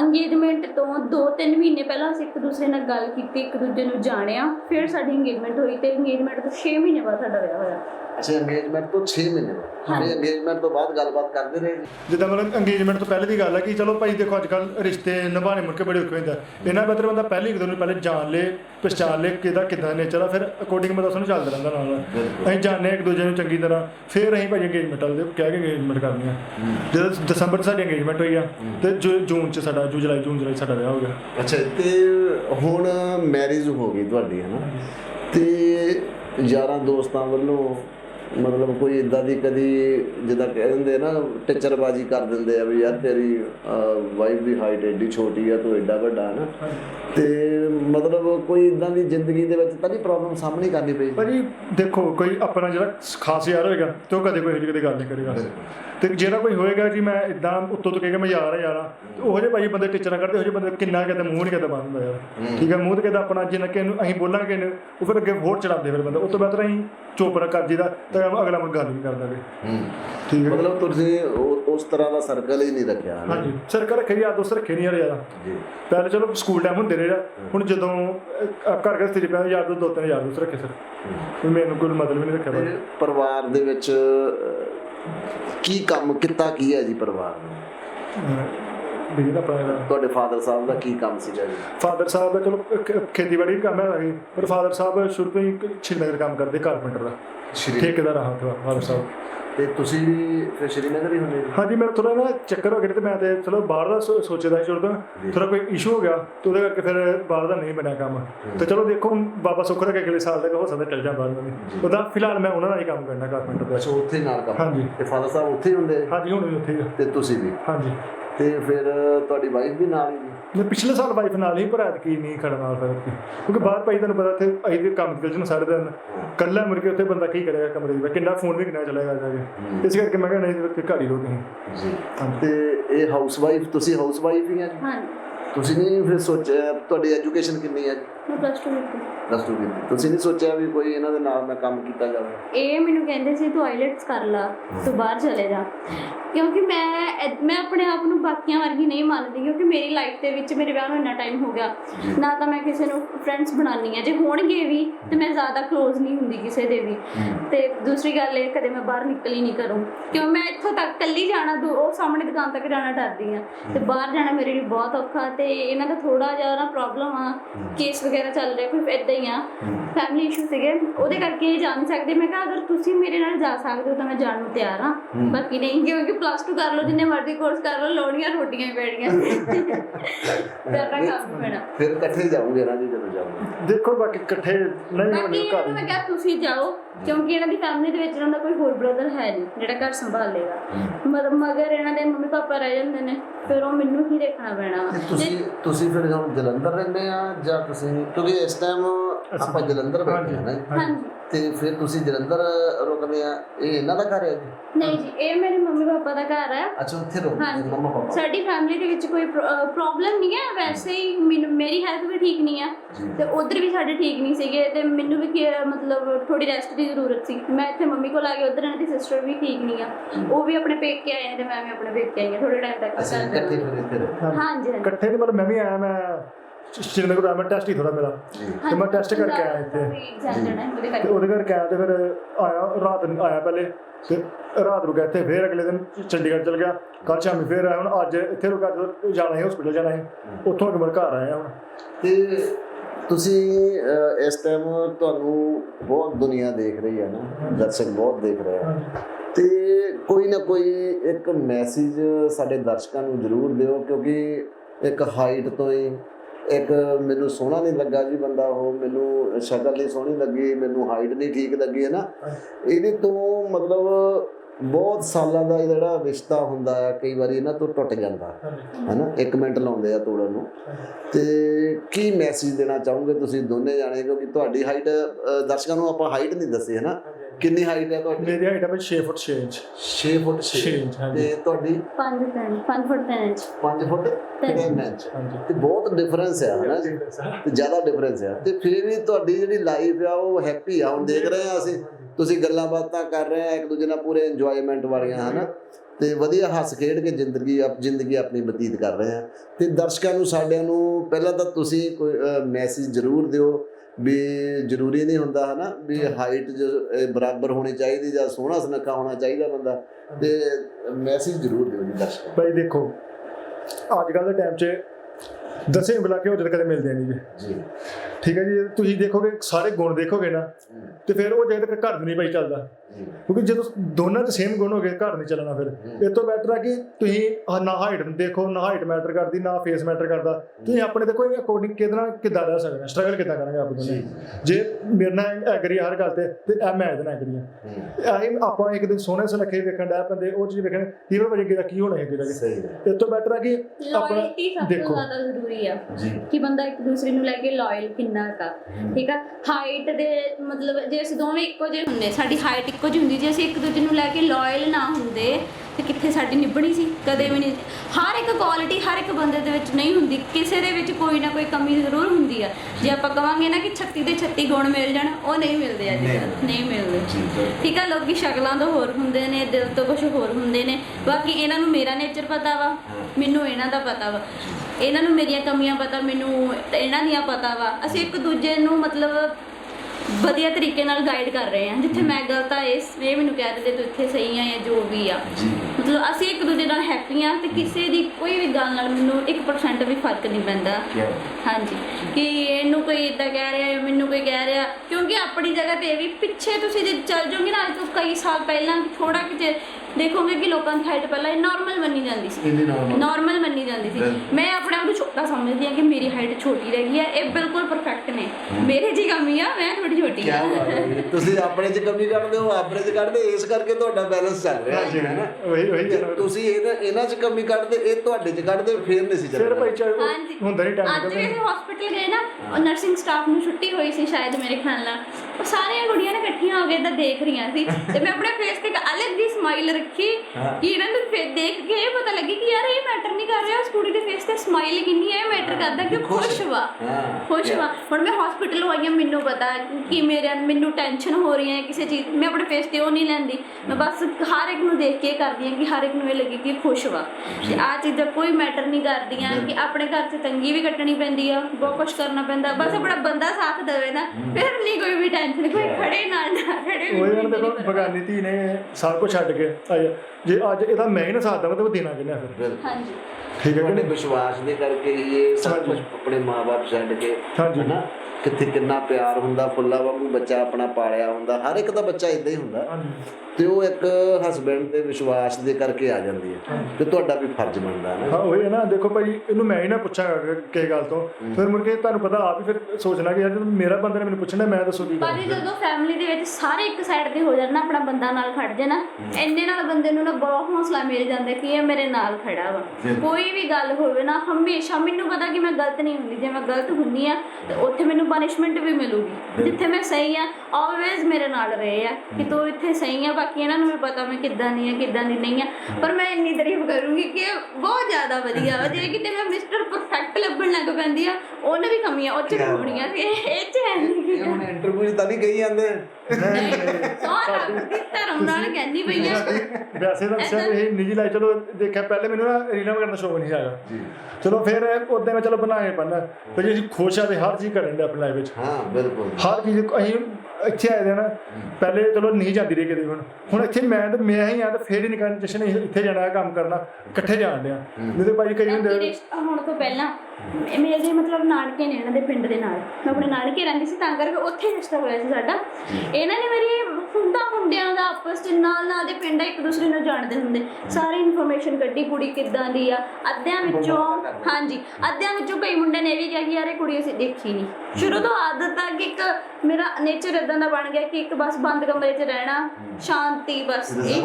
ਅੰਗੇਜਮੈਂਟ ਤੋਂ 2-3 ਮਹੀਨੇ ਪਹਿਲਾਂ ਅਸੀਂ ਇੱਕ ਦੂਸਰੇ ਨਾਲ ਗੱਲ ਕੀਤੀ ਇੱਕ ਦੂਜੇ ਨੂੰ ਜਾਣਿਆ ਫਿਰ ਸਾਡੀ ਅੰਗੇਜਮੈਂਟ ਹੋਈ ਤੇ ਅੰਗੇਜਮੈਂਟ ਤੋਂ 6 ਮਹੀਨੇ ਬਾਅਦ ਸਾਡਾ ਵਿਆਹ ਹੋਇਆ। ਅੱਛਾ ਇੰਗੇਜਮੈਂਟ ਤੋਂ 6 ਮਹੀਨੇ ਬਾਅਦ। ਫਿਰ ਇੰਗੇਜਮੈਂਟ ਤੋਂ ਬਾਅਦ ਗੱਲਬਾਤ ਕਰਦੇ ਰਹੇ? ਜਿੱਦਾਂ ਮਤਲਬ ਅੰਗੇਜਮੈਂਟ ਤੋਂ ਪਹਿਲੇ ਦੀ ਗੱਲ ਹੈ ਕਿ ਚਲੋ ਭਾਈ ਦੇਖੋ ਅੱਜ ਕੱਲ ਰਿਸ਼ਤੇ ਨਿਭਾਣੇ ਮੁੜ ਕੇ ਬੜੇ ਔਖੇ ਹੁੰਦੇ ਆ। ਇਹਨਾਂ ਬਿਹਤਰ ਬੰਦਾ ਪਹਿਲੇ ਇੱਕ ਦੂਜੇ ਨੂੰ ਪਹਿਲੇ ਜਾਣ ਲੇ ਪਛਾਣ ਲੇ ਕਿਹਦਾ ਕਿਦਾਂ ਨੇਚਰ ਆ ਫਿਰ ਅਕੋਰਡਿੰਗ ਮੈਂ ਦੱਸਣ ਚੱਲਦਾ ਰਹਿੰਦਾ ਨਾਲ। ਅਸੀਂ ਜਾਣਦੇ ਇੱਕ ਦੂਜੇ ਨੂੰ ਚੰਗੀ ਤਰ੍ਹਾਂ ਫਿਰ ਅਸੀਂ ਭਾਈ ਅੰਗੇਜਮੈਂਟ ਵਾਲੇ ਦੇ ਕਹਿ ਕੇ ਅੰਗੇਜਮੈਂਟ ਕਰਨੀ ਆ। ਜਦੋਂ ਦਸੰਬਰ 'ਚ ਸਾਡੀ ਅੰਗੇਜਮੈਟ ਹੋਈ ਆ ਤੇ ਜੂ- ਜੂਨ 'ਚ ਸਾਡਾ, ਜੂ ਜੁਲਾਈ, ਜੂਨ ਜੁਲਾਈ ਸਾਡਾ ਵਿਆਹ ਹੋ ਗਿਆ। ਅੱਛਾ, ਤੇ ਹੁਣ ਮੈਰਿਜ ਹੋ ਗਈ ਤੁਹਾਡੀ ਹੈ ਨਾ ਤੇ ਯਾਰਾਂ ਦੋਸਤਾਂ ਵੱਲੋਂ ਮਤਲਬ ਕੋਈ ਇਦਾਂ ਦੀ ਕਦੀ ਜਿੱਦਾਂ ਕਹਿ ਦਿੰਦੇ ਨਾ ਟਿਚਰਬਾਜੀ ਕਰ ਦਿੰਦੇ ਆ ਵੀ ਯਾਰ ਤੇਰੀ ਵਾਈਫ ਦੀ ਹਾਈਟ ਐਡੀ ਛੋਟੀ ਆ ਤੂੰ ਐਡਾ ਵੱਡਾ ਹੈ ਨਾ। ਤੇ ਮਤਲਬ ਕੋਈ ਇਦਾਂ ਦੀ ਜ਼ਿੰਦਗੀ ਦੇ ਵਿੱਚ ਤਾਂ ਨਹੀਂ ਪ੍ਰੋਬਲਮ ਸਾਹਮਣੇ ਕਰਨੀ ਪਈ? ਭਾਜੀ ਦੇਖੋ ਕੋਈ ਆਪਣਾ ਜਿਹੜਾ ਖਾਸ ਯਾਰ ਹੋਏਗਾ ਤੇ ਉਹ ਕਦੇ ਕੋਈ ਇਹੋ ਜਿਹੀ ਗੱਲ ਨਹੀਂ ਕਰੇਗਾ। ਤੇ ਜਿਹੜਾ ਕੋਈ ਹੋਏਗਾ ਕਿ ਮੈਂ ਇਦਾਂ ਉੱਤੋਂ ਤੋਂ ਕਹੇਗਾ ਮੈਂ ਯਾਰ ਆ ਯਾਰ ਉਹੋ ਜਿਹੇ ਭਾਜੀ ਬੰਦੇ ਟੀਚਰਾਂ ਕਰਦੇ ਉਹੋ ਜਿਹੇ ਬੰਦੇ ਕਿੰਨਾ ਕਿਤੇ ਮੂੰਹ ਨਹੀਂ ਕਿਤੇ ਬੰਦ ਹੁੰਦਾ ਯਾਰ ਠੀਕ ਹੈ ਮੂੰਹ ਤੇ ਕਿਤੇ ਆਪਣਾ ਜਿੰਨਾ ਕਿ ਅਸੀਂ ਬੋਲਾਂਗੇ ਉਹ ਫਿਰ ਅੱਗੇ ਹੋਰ ਚੜਾਉਂਦੇ ਫਿਰ ਬੰਦਾ। ਉਸ ਤੋਂ ਬਿਹਤਰ ਅਸੀਂ ਚੁੱਪ ਨਾ ਕਰ ਜੀਦਾ ਤਾਂ ਅਗਲਾ ਮੈਂ ਗੱਲ ਨਹੀਂ ਕਰਦਾ ਫਿਰ ਠੀਕ ਹੈ। ਮਤਲਬ ਤੁਸੀਂ ਉਹ- ਉਸ ਤਰ੍ਹਾਂ ਦਾ ਸਰਕਲ ਹੀ ਨਹੀਂ ਰੱਖਿਆ ਹੈ ਨਾ? ਹਾਂਜੀ। ਸਰਕਾਰ ਰੱਖੇ ਯਾਰ ਦੋਸਤ ਰੱਖੇ ਨਹੀਂ ਯਾਰ ਯਾਰ ਜੀ। ਪਹਿਲੇ ਚਲੋ ਸਕੂਲ ਟਾਈਮ ਹੁੰਦੇ ਰਹੇ ਆ। ਹੁਣ ਜਦੋਂ ਅਹ, ਘਰ ਘਰ ਸਥਿਤੀ ਪਿਆ ਯਾਰ ਦੋਸਤ ਦੋ ਤਿੰਨ ਯਾਰ ਦੋਸਤ ਰੱਖੇ ਸਰ ਮੈਨੂੰ ਕੋਈ ਮਤਲਬ ਹੀ ਨਹੀਂ ਰੱਖਿਆ। ਤੇ ਪਰਿਵਾਰ ਦੇ ਵਿੱਚ ਅਹ, ਕੀ ਕੰਮ ਕਿੱਤਾ ਕੀ ਹੈ ਜੀ ਪਰਿਵਾਰ ਨੂੰ? ਵੀ ਦਾ ਆਪਣਾ ਤੁਹਾਡੇ ਫਾਦਰ ਸਾਹਿਬ ਦਾ ਕੀ ਕੰਮ ਸੀਗਾ ਜੀ ਫਾਦਰ ਸਾਹਿਬ ਦਾ ਚਲੋ ਖ- ਖੇਤੀਬਾੜੀ ਦਾ ਕੰਮ ਹੈ ਪਰ ਫਾਦਰ ਸਾਹਿਬ ਸ਼ੁਰੂ ਤੋਂ ਹੀ ਸ਼੍ਰੀਨਗਰ ਕੰਮ ਕਰਦੇ ਕਾਰਪੈਂਟਰ ਦਾ। ਠੇਕੇਦਾਰ ਰਹਾ ਫਾਦਰ ਸਾਹਿਬ। ਤੇ ਤੁਸੀਂ ਵੀ ਫਿਰ ਸ਼੍ਰੀਨਗਰ ਹੀ ਹੁੰਦੇ ਜੀ? ਹਾਂਜੀ ਮੇਰਾ ਥੋੜਾ ਨਾ ਚੱਕਰ ਹੋ ਗਿਆ ਤੇ ਮੈਂ ਤੇ ਚਲੋ ਬਾਹਰ ਦਾ ਸੋ- ਸੋਚਦਾ ਸੀ ਸ਼ੁਰੂ ਤੋਂ। ਥੋੜਾ ਕੋਈ ਇਸ਼ੂ ਹੋ ਗਿਆ ਤੇ ਉਹਦੇ ਕਰਕੇ ਫਿਰ ਬਾਹਰ ਦਾ ਨਹੀਂ ਬਣਿਆ ਕੰਮ। ਤੇ ਚਲੋ ਦੇਖੋ ਹੁਣ ਬਾਬਾ ਸੁੱਖ ਰੱਖੇ ਅਗਲੇ ਸਾਲ ਤੱਕ ਹੋ ਸਕਦਾ ਚੱਲ ਜਾ ਬਾਹਰ ਨੂੰ ਵੀ। ਉਹਦਾ ਫਿਲਹਾਲ ਮੈਂ ਉਹਨਾਂ ਨਾਲ ਹੀ ਕੰਮ ਕਰਨਾ ਕਾਰਪੈਂਟਰ ਦਾ। ਅੱਛਾ ਉੱਥੇ ਹੀ ਨਾਲ ਕੰਮ ਹਾਂਜੀ। ਤੇ ਫਾਦਰ ਸਾਹਿਬ ਉੱਥੇ ਹੀ ਹੁੰਦੇ? ਹਾਂਜੀ ਹੁਣ ਵੀ ਉੱਥੇ ਹੀ ਆ। ਤੇ ਤੁਸੀਂ ਵੀ? ਹਾਂਜੀ। ਤੇ ਫਿਰ ਤੁਹਾਡੀ ਵਾਈਫ ਵੀ ਨਾਲ ਹੀ ਜੀ ਮੈਂ ਪਿਛਲੇ ਸਾਲ ਵਾਈਫ ਨਾਲ ਹੀ ਪਰ ਐਤਕੀ ਨਹੀਂ ਖੜਾ ਨਾਲ ਫਿਰ। ਕਿਉਂਕਿ ਬਾਹਰ ਭਾਈ ਤੁਹਾਨੂੰ ਪਤਾ ਇੱਥੇ ਅਸੀਂ ਵੀ ਕੰਮ ਦੇ ਵਿੱਚ ਸਾਰੇ ਦਿਨ। ਕੱਲਾ ਮੁੜ ਕੇ ਉੱਥੇ ਬੰਦਾ ਕੀ ਕਰੇਗਾ ਕਮਰੇ ਵਿੱਚ। ਕਿੰਨਾ ਫੋਨ ਵੀ ਕਿੰਨਾ ਚਲਾਏਗਾ ਜਾ। ਕੇ ਇਸ ਕਰਕੇ ਮੈਂ ਕਹਿੰਦਾ ਨਹੀਂ ਤੇ ਘਰ ਹੀ ਰਹੋ ਤੁਸੀਂ। ਜੀ। ਤੇ ਇਹ ਹਾਊਸ ਵਾਈਫ ਤੁਸੀਂ ਹਾਊਸ ਵਾਈਫ ਹੀ ਆ ਜੀ? ਹਾਂਜੀ। ਤੁਸੀਂ ਨਹੀਂ ਫਿਰ ਸੋਚਿਆ ਤੁਹਾਡੀ ਐਜੂਕੇਸ਼ਨ ਕਿੰਨੀ ਹੈ? ਮੈਂ ਪਲੱਸ 2 ਕੀਤੀ। ਪਲੱਸ ਟੂ ਕੀਤੀ। ਤੁਸੀਂ ਨਹੀਂ ਸੋਚਿਆ ਵੀ ਕੋਈ ਇਹਨਾਂ ਦੇ ਨਾਲ ਮੈਂ ਕੰਮ ਕੀਤਾ ਜਾਵੇ? ਇਹ ਮੈਨੂੰ ਕਹਿੰਦੇ ਸੀ ਤੂੰ ਆਈਲੈਟਸ ਕਰ ਲਾ ਤੂੰ ਬਾਹਰ ਚਲੇ ਜਾ। ਕਿਉਂਕਿ ਮੈਂ ਮੈਂ ਆਪਣੇ ਆਪ ਨੂੰ ਬਾਕੀਆਂ ਵਰਗੀ ਨਹੀਂ ਮੰਨਦੀ ਕਿਉਂਕਿ ਮੇਰੀ ਲਾਈਫ ਦੇ ਵਿੱਚ ਮੇਰੇ ਵਿਆਹ ਨੂੰ ਇੰਨਾ ਟਾਈਮ ਹੋ ਗਿਆ। ਨਾ ਤਾਂ ਮੈਂ ਕਿਸੇ ਨੂੰ ਫਰੈਂਡਸ ਬਣਾਉਣੀ ਆ ਜੇ ਹੋਣਗੇ ਵੀ ਤੇ ਮੈਂ ਜ਼ਿਆਦਾ ক্লোਜ਼ ਨਹੀਂ ਹੁੰਦੀ ਕਿਸੇ ਦੇ ਵੀ। ਤੇ ਦੂਸਰੀ ਗੱਲ ਇਹ ਕਦੇ ਮੈਂ ਬਾਹਰ ਨਿਕਲ ਹੀ ਨਹੀਂ ਕਰੂੰ ਕਿਉਂ? ਮੈਂ ਇੱਥੋਂ ਤੱਕ ਕੱਲੀ ਜਾਣਾ ਦੂ- ਉਹ ਸਾਹਮਣੇ ਦੁਕਾਨ ਤੱਕ ਜਾਣਾ ਡਰਦੀ ਆ ਤੇ ਬਾਹਰ ਜਾਣਾ ਮੇਰੇ ਲਈ ਬਹੁਤ ਔਖਾ ਤੇ ਇਹਨਾਂ ਦਾ ਥੋੜਾ ਜਿਹਾ ਨਾ ਪ੍ਰੋਬਲਮ ਆ ਕੇਸ ਵਗੈਰਾ ਚੱਲ ਰਿਹਾ ਕੋਈ ਇਦਾਂ ਹੀ ਆ। ਫੈਮਿਲੀ ਇਸ਼ੂ ਸੀਗੇ। ਉਹਦੇ ਕਰਕੇ ਇਹ ਜਾ ਨਹੀਂ ਸਕਦੇ। ਮੈਂ ਕਿਹਾ ਅਗਰ ਤੁਸੀਂ ਮੇਰੇ ਨਾਲ ਜਾ ਸਕਦੇ ਹੋ ਤਾਂ ਮੈਂ ਜਾਣ ਨੂੰ ਤਿਆਰ ਹਾਂ। ਬਾਕੀ ਨਹੀਂ ਕਿਉਂਕਿ ਪਲੱਸ 2 ਕਰ ਲਓ ਜਿੰਨੇ ਮਰਜ਼ੀ ਕੋਰਸ ਕਰ ਲਓ ਲੋੜੀਆਂ ਰੋਟੀਆਂ ਹੀ ਪੈਣੀਆਂ। ਕਰਨਾ ਕੰਮ ਪੈਣਾ। ਫਿਰ ਇਕੱਠੇ ਜਾਓਗੇ ਨਾ ਜੀ ਜਦੋਂ ਜਾਓਗੇ ਦੇਖੋ ਬਾਕੀ ਇਕੱਠੇ ਨਹੀਂ ਹੋਣੇ ਘਰ। ਮੈਂ ਕਿਹਾ ਤੁਸੀਂ ਜਾਓ ਕਿਉਂਕਿ ਇਹਨਾਂ ਦੀ ਫੈਮਿਲੀ ਦੇ ਵਿੱਚ ਇਹਨਾਂ ਦਾ ਕੋਈ ਹੋਰ ਬ੍ਰਦਰ ਹੈ ਨਹੀਂ ਜਿਹੜਾ ਘਰ ਸੰਭਾਲ ਲੇਗਾ ਮਤਲਬ ਮਗਰ ਇਹਨਾਂ ਦੇ ਮੰਮੀ ਪਾਪਾ ਰਹਿ ਜਾਂਦੇ ਨੇ ਫਿਰ ਉਹ ਮੈਨੂੰ ਹੀ ਦੇਖਣਾ ਪੈਣਾ। ਤੁਸੀਂ ਤੁਸੀਂ ਫਿਰ ਹੁਣ ਜਲੰਧਰ ਰਹਿੰਦੇ ਆ ਜਾਂ ਤੁਸੀਂ ਕਿਉਂਕਿ ਇਸ ਟਾਈਮ ਆਪਾਂ ਜਲੰਧਰ ਬੈਠੇ ਹਾਂ ਨਾ ਹਾਂਜੀ। ਤੇ ਫਿਰ ਤੁਸੀਂ ਜਲੰਧਰ ਰੁਕਦੇ ਆ। ਇਹ ਇਹਨਾਂ ਦਾ ਘਰ ਹੈ ਜੀ? ਨਹੀਂ ਜੀ ਇਹ ਮੇਰੇ ਮੰਮੀ ਪਾਪਾ ਦਾ ਘਰ ਹੈ ਅੱਛਾ ਉੱਥੇ ਰੁਕਦੇ ਮੰਮਾ ਪਾਪਾ। ਸਾਡੀ ਫੈਮਿਲੀ ਦੇ ਵਿੱਚ ਕੋਈ ਪ੍ਰੋਬਲਮ ਨਹੀਂ ਹੈ ਵੈਸੇ ਹੀ ਮੈਨੂੰ- ਮੇਰੀ ਹੈਲਥ ਵੀ ਠੀਕ ਨਹੀਂ ਹੈ ਤੇ ਉਧਰ ਵੀ ਸਾਡੇ ਠੀਕ ਨਹੀਂ ਸੀਗੇ। ਤੇ ਮੈਨੂੰ ਵੀ ਕੀ ਹੈ, ਮਤਲਬ ਥੋੜੀ ਰੈਸਟ ਦੀ ਜ਼ਰੂਰਤ ਸੀ। ਮੈਂ ਇੱਥੇ ਮੰਮੀ ਕੋਲ ਆ ਗਈ ਉਧਰ ਇਹਨਾਂ ਦੀ ਸਿਸਟਰ ਵੀ ਠੀਕ ਨਹੀਂ ਆ। ਉਹ ਵੀ ਆਪਣੇ ਪੇਕੇ ਆਏ ਨੇ ਤੇ ਮੈਂ ਵੀ ਆਪਣੇ ਪੇਕੇ ਆਈ ਹਾਂ। ਥੋੜੇ ਟਾਈਮ ਤੱਕ ਅੱਛਾ ਘਰ ਇਕੱਠੇ ਜਾਣਾ। ਫਿਰ ਇੱਥੇ ਰਹੋ। ਹਾਂਜੀ ਹਾਂਜੀ। ਇਕੱਠੇ ਨਹੀਂ ਮਤਲਬ ਮੈਂ ਵੀ ਆਇਆ ਮੈਂ ਸ਼- ਸ਼੍ਰੀਨਗਰ ਆਇਆ ਮੈਂ ਟੈਸਟ ਹੀ ਥੋੜਾ ਮੇਰਾ। ਤੇ ਮੈਂ ਟੈਸਟ ਕਰਕੇ ਆਇਆ ਇੱਥੇ। ਤੇ ਕਰਕੇ। ਉਹਦੇ ਕਰਕੇ ਆਇਆ ਤੇ ਫਿਰ ਆਇਆ ਰਾਤ ਨੂੰ ਆਇਆ ਪਹਿਲੇ। ਤੇ ਰਾਤ ਰੁਕਿਆ ਇੱਥੇ ਫਿਰ ਅਗਲੇ ਦਿਨ ਚੰਡੀਗੜ੍ਹ ਚਲ ਗਿਆ। ਕੱਲ ਸ਼ਾਮੀ ਫਿਰ ਆਇਆ ਹੁਣ ਅੱਜ ਇੱਥੇ ਰੁਕਿਆ ਤੇ ਜਾਣਾ ਹੈ ਹਸਪੀਟਲ ਜਾਣਾ ਹੈ। ਉੱਥੋਂ ਅਗਮਰ ਘਰ ਆਇਆ ਹੁਣ। ਤੇ ਤੁਸੀਂ ਇਸ ਟਾਈਮ ਤੁਹਾਨੂੰ ਬਹੁਤ ਦੁਨੀਆ ਦੇਖ ਰਹੀ ਹੈ ਨਾ ਦਰਸ਼ਕ ਬਹੁਤ ਦੇਖ ਰਹੇ ਆ। ਤੇ ਕੋਈ ਨਾ ਕੋਈ ਇੱਕ ਮੈਸੇਜ ਸਾਡੇ ਦਰਸ਼ਕਾਂ ਨੂੰ ਜ਼ਰੂਰ ਦਿਓ ਕਿਉਂਕਿ ਇੱਕ ਹਾਈਟ ਤੋਂ ਹੀ ਇੱਕ ਮੈਨੂੰ ਸੋਹਣਾ ਨਹੀਂ ਲੱਗਾ ਜੀ ਬੰਦਾ ਉਹ, ਮੈਨੂੰ ਸ਼ਕਲ ਨਹੀਂ ਸੋਹਣੀ ਲੱਗੀ, ਮੈਨੂੰ ਹਾਈਟ ਨਹੀਂ ਠੀਕ ਲੱਗੀ, ਹੈ ਨਾ? ਇਹਦੇ ਤੋਂ ਮਤਲਬ ਬਹੁਤ ਸਾਲਾਂ ਦਾ ਜਿਹੜਾ ਰਿਸ਼ਤਾ ਹੁੰਦਾ ਹੈ ਕਈ ਵਾਰੀ ਇਹਨਾਂ ਤੋਂ ਟੁੱਟ ਜਾਂਦਾ ਹੈ ਨਾ 1 ਮਿੰਟ ਲਾਉਂਦੇ ਆ ਤੋੜਨ ਨੂੰ। ਤੇ ਕੀ ਮੈਸੇਜ ਦੇਣਾ ਚਾਹੋਗੇ ਤੁਸੀਂ ਦੋਨੇ ਜਾਣੇ? ਕਿਉਂਕਿ ਤੁਹਾਡੀ ਹਾਈਟ ਦਰਸ਼ਕਾਂ ਨੂੰ ਆਪਾਂ ਹਾਈਟ ਨਹੀਂ ਦੱਸੀ, ਹੈ ਨਾ? ਕਿੰਨੀ ਹਾਈਟ ਹੈ ਤੁਹਾਡੀ? ਮੇਰੀ ਹਾਈਟ ਹੈ ਬਈ 6 ਫੁੱਟ 6 ਇੰਚ। 6 ਫੁੱਟ 6 ਛੇ ਇੰਚ, ਹਾਂਜੀ। ਤੇ ਤੁਹਾਡੀ? 5 3 5 ਫੁੱਟ 3 ਇੰਚ। 5 ਫੁੱਟ 3 ਇੰਚ। ਹਾਂਜੀ। ਤੇ ਬਹੁਤ ਡਿਫਰੈਂਸ ਹੈ ਹਨਾ? ਜੀ ਤੇ ਜ਼ਿਆਦਾ ਡਿਫਰੈਂਸ ਹੈ ਤੇ ਫਿਰ ਵੀ ਤੁਹਾਡੀ ਜਿਹੜੀ ਲਾਈਫ ਆ ਉਹ ਹੈਪੀ ਆ। ਹੁਣ ਦੇਖ ਰਹੇ ਆ ਅਸੀਂ ਤੁਸੀਂ ਗੱਲਾਂ ਬਾਤਾਂ ਕਰ ਰਹੇ ਆ ਇੱਕ ਦੂਜੇ ਨਾਲ ਪੂਰੇ ਇੰਜੋਇਮੈਂਟ ਵਾਲੀਆਂ ਹਨਾ? ਤੇ ਵਧੀਆ ਹੱਸ ਖੇਡ ਕੇ ਜ਼ਿੰਦਗੀ ਆਪ ਜ਼ਿੰਦਗੀ ਆਪਣੀ ਬਤੀਤ ਕਰ ਰਹੇ ਆ। ਤੇ ਦਰਸ਼ਕਾਂ ਨੂੰ ਸਾਡਿਆਂ ਨੂੰ ਪਹਿਲਾਂ ਤਾਂ ਤੁਸੀਂ ਕੋਈ ਮੈਸੇਜ ਜ਼ਰੂਰ ਦਿਓ। ਵੀ ਜ਼ਰੂਰੀ ਨਹੀਂ ਹੁੰਦਾ ਹਨਾ ਵੀ ਹਾਈਟ ਬਰਾਬਰ ਹੋਣੀ ਚਾਹੀਦੀ ਜਾਂ ਸੋਹਣਾ ਸੁਨੱਖਾ ਹੋਣਾ ਚਾਹੀਦਾ ਬੰਦਾ ਤੇ ਮੈਸੇਜ ਜ਼ਰੂਰ ਦਿਓ ਜੀ ਦਰਸ਼ਕਾਂ ਭਾਈ ਦੇਖੋ ਅੱਜ ਕੱਲ ਦੇ ਟਾਈਮ 'ਚ ਦਸੇ ਬੁਲਾ ਕੇ ਉਹ ਜਦ ਕਦੇ ਮਿਲਦੇ ਨਹੀਂ ਜੀ? ਠੀਕ ਹੈ ਜੀ ਤੁਸੀਂ ਦੇਖੋਗੇ ਸਾਰੇ ਗੁਣ ਦੇਖੋਗੇ ਨਾ ਤੇ ਫਿਰ ਉਹ ਜਦ ਤੱਕ ਘਰ ਨਹੀਂ ਭਾਈ ਚੱਲਦਾ। ਕਿਉਂਕਿ ਜਦੋਂ ਦੋਨਾਂ 'ਚ ਸੇਮ ਗੁਣ ਹੋ ਗਏ ਘਰ ਨਹੀਂ ਚੱਲਣਾ ਫਿਰ। ਇਹ ਤੋਂ ਬੈਟਰ ਹੈ ਕਿ ਤੁਸੀਂ ਨਾ ਹਾਈਟ ਦੇਖੋ ਨਾ ਹਾਈਟ ਮੈਟਰ ਕਰਦੀ ਨਾ ਫੇਸ ਮੈਟਰ ਕਰਦਾ। ਤੁਸੀਂ ਆਪਣੇ ਤੇ ਕੋਈ ਅਕੋਰਡਿੰਗ ਕਿਹਦੇ ਨਾਲ ਕਿੱਦਾਂ ਰਹਿ ਸਕਦੇ ਸਟਰਗਲ ਕਿੱਦਾਂ ਕਰਾਂਗੇ ਆਪ ਦੋਨੇ ਜੇ। ਮੇਰੇ ਨਾਲ ਐਗਰੀ ਹਰ ਗੱਲ ਤੇ ਤੇ ਇਹ ਮੈਂ ਇਹਦੇ ਨਾਲ ਐਗਰੀ ਹਾਂ। ਆਹੀ ਆਪਾਂ ਇੱਕ ਦਿਨ ਸੋਹਣੇ ਸੁਨੱਖੇ ਵੇਖਣ ਦਾ ਪੈਂਦੇ ਉਹ ਚੀਜ਼ ਵੇਖਣ ਹੀਰੋ ਵਜੇ ਦਾ ਕੀ ਹੋਣਾ ਹੈ ਕਿਹਦਾ ਸਹੀ ਇਹ ਤੋਂ ਬੈਟਰ ਹੈ ਕਿ ਆਪਣਾ ਦੇਖੋ। ਜ਼ਿਆਦਾ ਜ਼ਰੂਰੀ ਆ ਕਿ ਬੰਦਾ ਇੱਕ ਦੂਸਰੇ ਨੂੰ ਲੈ ਕੇ ਲਾਇਲ ਕਿੰਨਾ ਕਾ ਠੀਕ ਆ? ਹਾਈਟ ਦੇ ਮਤਲਬ ਜੇ ਅਸੀਂ ਦੋਵੇਂ ਇੱਕੋ ਜਿਹੇ ਹੁੰਦੇ ਸਾਡੀ ਹਾਈਟ ਇੱਕੋ ਜਿਹੀ ਹੁੰਦੀ ਜੇ ਅਸੀਂ ਇੱਕ ਦੂਜੇ ਨੂੰ ਲੈ ਕੇ ਲਾਇਲ ਨਾ ਹੁੰਦੇ ਤੇ ਕਿੱਥੇ ਸਾਡੀ ਨਿਭਣੀ ਸੀ? ਕਦੇ ਵੀ ਨਹੀਂ। ਹਰ ਇੱਕ ਕੁਆਲਿਟੀ ਹਰ ਇੱਕ ਬੰਦੇ ਦੇ ਵਿੱਚ ਨਹੀਂ ਹੁੰਦੀ। ਕਿਸੇ ਦੇ ਵਿੱਚ ਕੋਈ ਨਾ ਕੋਈ ਕਮੀ ਜ਼ਰੂਰ ਹੁੰਦੀ ਆ। ਜੇ ਆਪਾਂ ਕਵਾਂਗੇ ਨਾ ਕਿ 36 ਦੇ 36 ਗੁਣ ਮਿਲ ਜਾਣ ਉਹ ਨਹੀਂ ਮਿਲਦੇ ਅੱਜ ਕੱਲ੍ਹ। ਨਹੀਂ ਮਿਲਦੇ। ਠੀਕ ਆ ਲੋਕੀ ਸ਼ਕਲਾਂ ਤੋਂ ਹੋਰ ਹੁੰਦੇ ਨੇ ਦਿਲ ਤੋਂ ਕੁਝ ਹੋਰ ਹੁੰਦੇ ਨੇ। ਬਾਕੀ ਇਹਨਾਂ ਨੂੰ ਮੇਰਾ ਨੇਚਰ ਪਤਾ ਵਾ ਮੈਨੂੰ ਇਹਨਾਂ ਦਾ ਪਤਾ ਵਾ। ਇਹਨਾਂ ਨੂੰ ਮੇਰੀਆਂ ਕਮੀਆਂ ਪਤਾ ਮੈਨੂੰ ਇਹਨਾਂ ਦੀਆਂ ਪਤਾ ਵਾ। ਅਸੀਂ ਇੱਕ ਦੂਜੇ ਨੂੰ ਮਤਲਬ ਵਧੀਆ ਤਰੀਕੇ ਨਾਲ ਗਾਈਡ ਕਰ ਰਹੇ ਹਾਂ ਜਿੱਥੇ ਮੈਂ ਗਲਤ ਆ ਇਸ ਇਹ ਮੈਨੂੰ ਕਹਿ ਦਿੰਦੇ ਤੂੰ ਇੱਥੇ ਸਹੀ ਆ ਜਾਂ ਜੋ ਵੀ ਆ। ਜੀ। ਮਤਲਬ ਅਸੀਂ ਇੱਕ ਦੂਜੇ ਨਾਲ ਹੈਪੀ ਆ ਤੇ ਕਿਸੇ ਦੀ ਕੋਈ ਵੀ ਗੱਲ ਨਾਲ ਮੈਨੂੰ 1% ਵੀ ਫ਼ਰਕ ਨਹੀਂ ਪੈਂਦਾ। ਹਾਂਜੀ। ਕਿ ਇਹਨੂੰ ਕੋਈ ਇਦਾਂ ਕਹਿ ਰਿਹਾ ਮੈਨੂੰ ਕੋਈ ਕਹਿ ਰਿਹਾ ਕਿਉਂਕਿ ਆਪਣੀ ਜਗ੍ਹਾ ਤੇ ਇਹ ਵੀ ਪਿੱਛੇ ਤੁਸੀਂ ਜੇ ਚੱਲ ਜਾਓਗੇ ਨਾ ਅੱਜ ਤੋਂ ਕਈ ਸਾਲ ਪਹਿਲਾਂ ਥੋੜਾ ਕਿ ਜੇ ਦੇਖੋਗੇ ਕਿ ਲੋਕਾਂ ਦੀ ਹਾਈਟ ਪਹਿਲਾਂ ਨਾਰਮਲ ਮੰਨੀ ਜਾਂਦੀ ਸੀ। ਨਾਰਮਲ ਮੰਨੀ ਜਾਂਦੀ ਸੀ। ਮੈਂ ਆਪਣੇ ਆਪ ਨੂੰ ਛੋਟਾ ਸਮਝਦੀ ਹਾਂ ਕਿ ਮੇਰੀ ਹਾਈਟ ਛੋਟੀ ਰਹਿ ਹੈ। ਇਹ ਬਿਲਕੁਲ ਪਰਫੈਕਟ ਨੇ। ਮੇਰੇ ਜੀ ਕਮੀ ਆ ਮੈਂ ਥੋੜੀ ਛੋਟੀ ਆ ਜੀ। ਤੁਸੀਂ ਆਪਣੇ ਚ ਕਮੀ ਕੱਢਦੇ ਹੋ ਆਪਣੇ ਚ ਕੱਢਦੇ ਇਸ ਕਰਕੇ ਤੁਹਾਡਾ ਬੈਲੈਂਸ ਚੱਲ ਰਿਹਾ। ਹਾਂਜੀ ਹੈ ਨਾ ਉਹੀ ਉਹੀ ਜੇ। ਤੁਸੀਂ ਇਹਨਾਂ ਇਹਨਾਂ ਚ ਕਮੀ ਕੱਢਦੇ ਇਹ ਤੁਹਾਡੇ ਚ ਕੱਢਦੇ ਫੇਰ ਨਹੀਂ ਸੀ ਫਿਰ ਚੱਲਣਾ ਭਾਈ ਹੁੰਦਾ ਨਹੀਂ ਅੱਜ ਟਾਈਮ ਵੀ ਅਸੀਂ ਹਸਪੀਟਲ ਗਏ ਨਾ ਉਹ ਨਰਸਿੰਗ ਸਟਾਫ ਨੂੰ ਛੁੱਟੀ ਹੋਈ ਸੀ ਸ਼ਾਇਦ ਮੇਰੇ ਖਿਆਲ ਨਾਲ। ਉਹ ਸਾਰੀਆਂ ਕੁੜੀਆਂ ਨੇ ਇਕੱਠੀਆਂ ਹੋ ਕੇ ਤਾਂ ਦੇਖ ਰਹੀਆਂ ਸੀ। ਤੇ ਮੈਂ ਆਪਣੇ ਫੇਸ ਤੇ ਇੱਕ ਅਲੱਗ ਜੀ ਸਮਾਈਲ ਰੱਖੀ ਕਿ ਇਹਨਾਂ ਨੂੰ ਫਿਰ ਦੇਖ ਕੇ ਇਹ ਪਤਾ ਲੱਗੀ ਕਿ ਯਾਰ ਇਹ ਮੈਟਰ ਨਹੀਂ ਕਰ ਰਿਹਾ ਦੇ ਫੇਸ ਤੇ ਸਮਾਈਲ ਕਿੰਨੀ ਹੈ ਮੈਟਰ ਕਰਦਾ ਕਿ ਖੁਸ਼ ਵਾ ਖੁਸ਼ ਵਾ। ਹੁਣ ਮੈਂ ਹਸਪੀਟਲ ਆਈ ਹਾਂ ਮੈਨੂੰ ਪਤਾ ਕਿ ਮੇਰੇ ਮੈਨੂੰ ਟੈਨਸ਼ਨ ਹੋ ਰਹੀ ਹੈ ਕਿਸੇ ਚੀਜ਼ ਮੈਂ ਆਪਣੇ ਫੇਸ ਤੇ ਉਹ ਨਹੀਂ ਲੈਂਦੀ। ਮੈਂ ਬਸ ਹਰ ਇੱਕ ਨੂੰ ਦੇਖ ਕੇ ਕਰਦੀ ਹਾਂ ਕਿ ਹਰ ਇੱਕ ਨੂੰ ਇਹ ਲੱਗੇ ਕਿ ਖੁਸ਼ ਵਾ। ਤੇ ਆ ਚੀਜ਼ਾਂ ਕੋਈ ਮੈਟਰ ਨਹੀਂ ਕਰਦੀਆਂ ਕਿ ਆਪਣੇ ਘਰ 'ਚ ਤੰਗੀ ਵੀ ਕੱਟਣੀ ਪੈਂਦੀ ਆ ਬਹੁਤ ਕੁਝ ਕਰਨਾ ਪੈਂਦਾ। ਬਸ ਆਪਣਾ ਬੰਦਾ ਸਾਥ ਦੇਵੇ ਨਾ ਫਿਰ ਨਹੀਂ ਕੋਈ ਵੀ ਟੈਨਸ਼ਨ ਕੋਈ ਖੜੇ ਨਾਲ ਨਾ ਖੜੇ ਉਹ ਨਹੀਂ ਦੇਖੋ। ਬਗਾਨੀ ਧੀ ਨੇ ਸਭ ਕੁਝ ਛੱਡ ਕੇ ਆਇਆ ਜੇ ਅੱਜ ਇਹਦਾ ਮੈਂ ਹੀ ਨਾ ਸਾਥ ਦਵਾਂ ਤਾਂ ਉਹ ਦੇਣਾ ਕਿਹਨੇ ਫਿਰ? ਹਾਂਜੀ। ਠੀਕ ਹੈ ਕਿ ਵਿਸ਼ਵਾਸ ਦੇ ਕਰਕੇ ਹੀ ਇਹ ਸਭ। ਕੁਝ ਆਪਣੇ ਮਾਪੇ ਛੱਡ ਕੇ ਹਾਂਜੀ। ਹਨਾ? ਕਿੱਥੇ ਕਿੰਨਾ ਪਿਆਰ ਹੁੰਦਾ ਫੁੱਲਾਂ ਵਾਂਗੂ ਬੱਚਾ ਆਪਣਾ ਪਾਲਿਆ ਹੁੰਦਾ ਹਰ ਇੱਕ ਦਾ ਬੱਚਾ ਇਦਾਂ ਹੀ ਹੁੰਦਾ। ਤੇ ਉਹ ਇੱਕ ਹਸਬੰਡ ਦੇ ਵਿਸ਼ਵਾਸ ਦੇ ਕਰਕੇ ਆ ਜਾਂਦੀ ਹੈ ਤੇ ਤੁਹਾਡਾ ਵੀ ਫਰਜ਼ ਬਣਦਾ ਨਾ। ਹਾਂ ਉਹੀ ਹੈ ਨਾ। ਦੇਖੋ ਭਾਈ ਇਹਨੂੰ ਮੈਂ ਹੀ ਨਾ ਪੁੱਛਾਂਗਾ ਕਿ- ਗੱਲ ਤੋਂ। ਫਿਰ ਮੁੜ ਕੇ ਤੁਹਾਨੂੰ ਪਤਾ ਆਪ ਹੀ ਫਿਰ ਸੋਚਣਾ ਕਿ ਯਾਰ ਜਦੋਂ ਮੇਰਾ ਬੰਦਾ ਨੇ ਮੈਨੂੰ ਪੁੱਛਣਾ ਮੈਂ ਦੱਸੋ ਕੀ ਪਰ ਜਦੋਂ ਫੈਮਿਲੀ ਦੇ ਵਿੱਚ ਸਾਰੇ ਇੱਕ ਸਾਈਡ ਤੇ ਹੋ ਜਾਣ ਨਾ ਆਪਣਾ ਬੰਦਾ ਨਾਲ ਖੜ ਜੇ ਨਾ ਇੰਨੇ ਨਾਲ ਬੰਦੇ ਨੂੰ ਨਾ ਬਹੁਤ ਹੌਸਲਾ ਮਿਲ ਜਾਂਦਾ ਕਿ ਇਹ ਮੇਰੇ ਨਾਲ ਖੜਾ ਵਾ। ਕੋਈ ਵੀ ਗੱਲ ਹੋਵੇ ਨਾ ਹਮੇਸ਼ਾ ਮੈਨੂੰ ਪਤਾ ਕਿ ਮੈਂ ਗਲਤ ਨਹੀਂ ਹੁੰਦੀ। ਜੇ ਮੈਂ ਗਲਤ ਹੁੰਨੀ ਆ ਤੇ ਉੱਥੇ ਮੈਨੂੰ ਪਨਿਸ਼ਮੈਂਟ ਵੀ ਮਿਲੂਗੀ। ਜਿੱਥੇ ਮੈਂ ਸਹੀ ਆ ਆਲਵੇਜ਼ ਮੇਰੇ ਨਾਲ ਰਹੇ ਆ। ਕਿ ਤੂੰ ਇੱਥੇ ਸਹੀ ਆ ਬਾਕੀ ਇਹਨਾਂ ਨੂੰ ਵੀ ਪਤਾ ਮੈਂ ਕਿੱਦਾਂ ਦੀ ਆ ਕਿੱਦਾਂ ਦੀ ਨਹੀਂ ਆ। ਪਰ ਮੈਂ ਇੰਨੀ ਤਾਰੀਫ ਕਰੂੰਗੀ ਕਿ ਬਹੁਤ ਜ਼ਿਆਦਾ ਵਧੀਆ ਵਾ। ਜੇ ਕਿਤੇ ਮੈਂ ਮਿਸਟਰ ਪਰਫੈਕਟ ਲੱਭਣ ਲੱਗ ਪੈਂਦੀ ਆ ਉਹਨੇ ਵੀ ਕਮੀਆਂ ਉਹ ਚ। ਹੋਣੀਆਂ ਸੀ। ਇਹ ਚ ਹੈ ਨਹੀਂ ਇਹ ਹੁਣ ਇੰਟਰਵਿਊ ਤਾਂ ਨਹੀਂ ਗਈ ਜਾਂਦੇ। ਸਾਰਾ ਧਰਮ ਨਾਲ ਕਹਿੰਦੀ ਪਈ ਆ। ਵੈਸੇ ਤਾਂ ਵੀ ਇਹ ਨਿੱਜੀ ਲਾਈਫ ਚਲੋ ਦੇਖਿਆ ਪਹਿਲੇ ਮੈਨੂੰ ਨਾ ਰੀਲਾਂ ਕਰਨ ਦਾ ਸ਼ੌਕ ਨਹੀਂ ਹੈਗਾ। ਚਲੋ ਫਿਰ ਉਦੋਂ ਮੈਂ ਚਲੋ ਬਣਾਏ ਪੰਨਾ ਤੇ ਜੇ ਅਸੀਂ ਖੁਸ਼ ਆ ਤੇ ਹਰ ਚੀਜ਼ ਕਰਨ ਦੇ ਆਪਣੀ ਲਾਈਫ ਵਿੱਚ। ਹਾਂ ਬਿਲਕੁਲ। ਹਰ ਚੀਜ਼ ਅਸੀਂ ਇੱਥੇ ਆਏ ਦੇ ਨਾ ਪਹਿਲੇ ਚਲੋ ਨਹੀਂ ਜਾਂਦੀ ਰਹੀ ਕਿਤੇ ਹੁਣ। ਹੁਣ ਇੱਥੇ ਮੈਂ ਤੇ ਮੈਂ ਹੀ ਆ ਤੇ ਫੇਰ ਹੀ ਨਿਕਲਣ ਜਸ਼ਨ ਇੱਥੇ ਜਾਣਾ ਕੰਮ ਕਰਨਾ ਇਕੱਠੇ ਜਾਣ ਡਿਆ। ਨਹੀਂ ਤੇ ਭਾਈ ਕਈ ਹੁੰਦੇ ਹੋਣ ਤੋਂ ਪਹਿਲਾਂ। ਇਹ ਮੇਰੇ ਮਤਲਬ ਨਾਨਕੇ ਨੇ ਇਹਨਾਂ ਦੇ ਪਿੰਡ ਦੇ ਨਾਲ। ਮੈਂ ਆਪਣੇ ਨਾਨਕੇ ਰਹਿੰਦੀ ਸੀ ਤਾਂ ਕਰਕੇ ਉੱਥੇ ਰਿਸ਼ਤਾ ਹੋਇਆ ਸੀ ਸਾਡਾ। ਇਹਨਾਂ ਨੇ ਮੇਰੀ ਹੁੰਦਾ ਮੁੰਡਿਆਂ ਦਾ ਆਪਸ ਚ ਨਾਲ ਨਾਲ ਦੇ ਪਿੰਡ ਇੱਕ ਦੂਸਰੇ ਨੂੰ ਜਾਣਦੇ ਹੁੰਦੇ। ਸਾਰੀ ਇਨਫੋਰਮੇਸ਼ਨ ਕੱਢੀ ਕੁੜੀ ਕਿੱਦਾਂ ਦੀ ਆ। ਅੱਧਿਆਂ ਵਿੱਚੋਂ ਹਾਂਜੀ ਅੱਧਿਆਂ ਵਿੱਚੋਂ ਕਈ ਮੁੰਡੇ ਨੇ ਵੀ ਕਿਹਾ ਕਿ ਯਾਰ ਇਹ ਕੁੜੀ ਅਸੀਂ ਦੇਖੀ ਨਹੀਂ ਸ਼ੁਰੂ ਤੋਂ ਆਦਤ ਆ ਕਿ ਇੱਕ ਮੇਰਾ ਨੇਚਰ ਇਦਾਂ ਦਾ ਬਣ ਗਿਆ ਕਿ ਇੱਕ ਬਸ ਬੰਦ ਕਮਰੇ 'ਚ ਰਹਿਣਾ ਸ਼ਾਂਤੀ ਬਸ ਇਹ.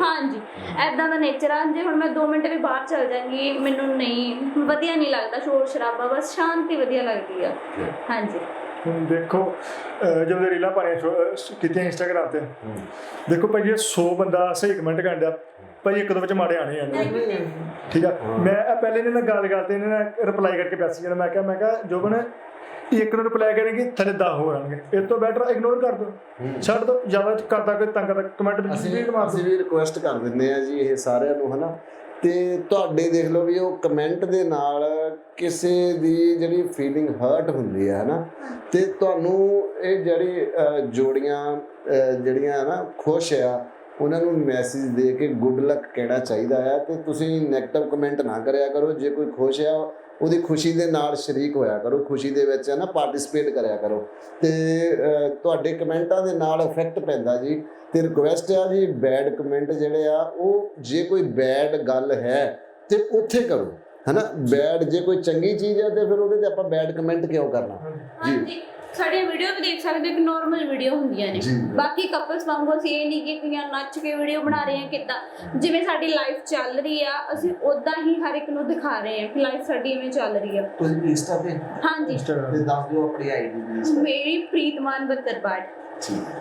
ਹਾਂਜੀ ਐਦਾਂ ਦਾ ਨੇਚਰ ਆ। ਜੇ ਹੁਣ ਮੈਂ 2 ਮਿੰਟ ਵੀ ਬਾਹਰ ਚਲ ਜਾਂਗੀ ਮੈਨੂੰ ਨਹੀਂ ਵਧੀਆ ਨਹੀਂ ਲੱਗਦਾ ਸ਼ੋਰ ਸ਼ਰਾਬਾ ਬਸ ਸ਼ਾਂਤੀ ਵਧੀਆ ਲੱਗਦੀ ਆ। ਹਾਂਜੀ। ਹੁਣ ਦੇਖੋ ਜਦੋਂ ਦੇ ਰੀਲਾਂ ਪਾਣੀਆਂ ਕਿਤੇ ਇੰਸਟਾਗ੍ਰਾਮ ਤੇ ਦੇਖੋ ਭਾਈ ਜੇ 100 ਬੰਦਾ ਸਹੀ ਕਮੈਂਟ ਕਰਦਾ ਭਾਈ ਇੱਕ ਦੋ ਵਿੱਚ ਮਾੜੇ ਆਣੇ ਆ। ਠੀਕ ਆ। ਮੈਂ ਇਹ ਪਹਿਲੇ ਇਹਨਾਂ ਨਾਲ ਗੱਲ ਕਰਦੇ ਇਹਨਾਂ ਨੇ ਰਿਪਲਾਈ ਕਰਕੇ ਮੈਸੇਜ ਮੈਂ ਕਿਹਾ ਮੈਂ ਕਿਹਾ ਜੋਬਨ ਇੱਕ ਨੂੰ ਰਿਪਲਾਈ ਕਰਨਗੇ ਥੱਲੇ 10 ਹੋ ਜਾਣਗੇ ਇਸ ਤੋਂ ਬੈਟਰ ਇਗਨੋਰ ਕਰ ਦੋ। ਛੱਡ ਦੋ। ਜ਼ਿਆਦਾ ਕਰਦਾ ਕੋਈ ਤੰਗ ਕਰਦਾ ਕਮੈਂਟ ਵਿੱਚ ਵੀ ਮਾਰ ਅਸੀਂ ਵੀ ਰਿਕੁਐਸਟ ਕਰ ਦਿੰਦੇ ਆ ਜੀ ਇਹ ਸਾਰਿਆਂ ਨੂੰ ਹਨਾ? ਤੇ ਤੁਹਾਡੇ ਦੇਖ ਲਓ ਵੀ ਉਹ ਕਮੈਂਟ ਦੇ ਨਾਲ ਕਿਸੇ ਦੀ ਜਿਹੜੀ ਫੀਲਿੰਗ ਹਰਟ ਹੁੰਦੀ ਹੈ ਨਾ ਤੇ ਤੁਹਾਨੂੰ ਇਹ ਜਿਹੜੀ ਜੋੜੀਆਂ ਅਹ, ਜਿਹੜੀਆਂ ਨਾ ਖੁਸ਼ ਆ ਉਹਨਾਂ ਨੂੰ ਮੈਸੇਜ ਦੇ ਕੇ ਗੁੱਡ ਲੱਕ ਕਹਿਣਾ ਚਾਹੀਦਾ ਹੈ ਤੇ ਤੁਸੀਂ 네ਗੇਟਿਵ ਕਮੈਂਟ ਨਾ ਕਰਿਆ ਕਰੋ ਜੇ ਕੋਈ ਖੁਸ਼ ਆ ਉਹਦੀ ਖੁਸ਼ੀ ਦੇ ਨਾਲ ਸ਼ਰੀਕ ਹੋਇਆ ਕਰੋ ਖੁਸ਼ੀ ਦੇ ਵਿੱਚ ਹੈ ਨਾ ਪਾਰਟਿਸਿਪੇਟ ਕਰਿਆ ਕਰੋ। ਤੇ ਤੁਹਾਡੇ ਕਮੈਂਟਾਂ ਦੇ ਨਾਲ ਇਫੈਕਟ ਪੈਂਦਾ ਜੀ। ਤੇ ਰਿਕੁਐਸਟ ਆ ਜੀ ਬੈਡ ਕਮੈਂਟ ਜਿਹੜੇ ਆ ਉਹ ਜੇ ਕੋਈ ਬੈਡ ਗੱਲ ਹੈ ਤੇ ਉੱਥੇ ਕਰੋ ਹਨਾ? ਬੈਡ ਜੇ ਕੋਈ ਚੰਗੀ ਚੀਜ਼ ਹੈ ਤੇ ਫਿਰ ਉਹਦੇ ਤੇ ਆਪਾਂ ਬੈਡ ਕਮੈਂਟ ਕਿਉਂ ਕਰਨਾ? ਜੀ। ਸਾਡੀਆਂ ਵੀਡੀਓ ਵੀ ਦੇਖ ਸਕਦੇ ਹੋ ਕਿ ਨਾਰਮਲ ਵੀਡੀਓ ਹੁੰਦੀਆਂ ਨੇ। ਜੀ। ਬਾਕੀ ਕਪਲਸ ਵਾਂਗੂ ਅਸੀਂ ਇਹ ਨਹੀਂ ਕਿ ਕੁੜੀਆਂ ਨੱਚ ਕੇ ਵੀਡੀਓ ਬਣਾ ਰਹੇ ਹਾਂ ਕਿੱਦਾਂ। ਜਿਵੇਂ ਸਾਡੀ ਲਾਈਫ ਚੱਲ ਰਹੀ ਆ ਅਸੀਂ ਉਦਾਂ ਹੀ ਹਰ ਇੱਕ ਨੂੰ ਦਿਖਾ ਰਹੇ ਹਾਂ ਕਿ ਲਾਈਫ ਸਾਡੀ ਇਵੇਂ ਚੱਲ ਰਹੀ ਆ। ਤੁਸੀਂ ਇੰਸਟਾ ਤੇ ਹਾਂਜੀ। ਤੇ ਦੱਸ ਦਿਓ ਆਪਣੀ ਆਈਡੀ ਪਲੀਜ਼ ਮੇਰੀ ਪ੍ਰੀਤਮਾਨ ਬੱਤਰਪਾਟ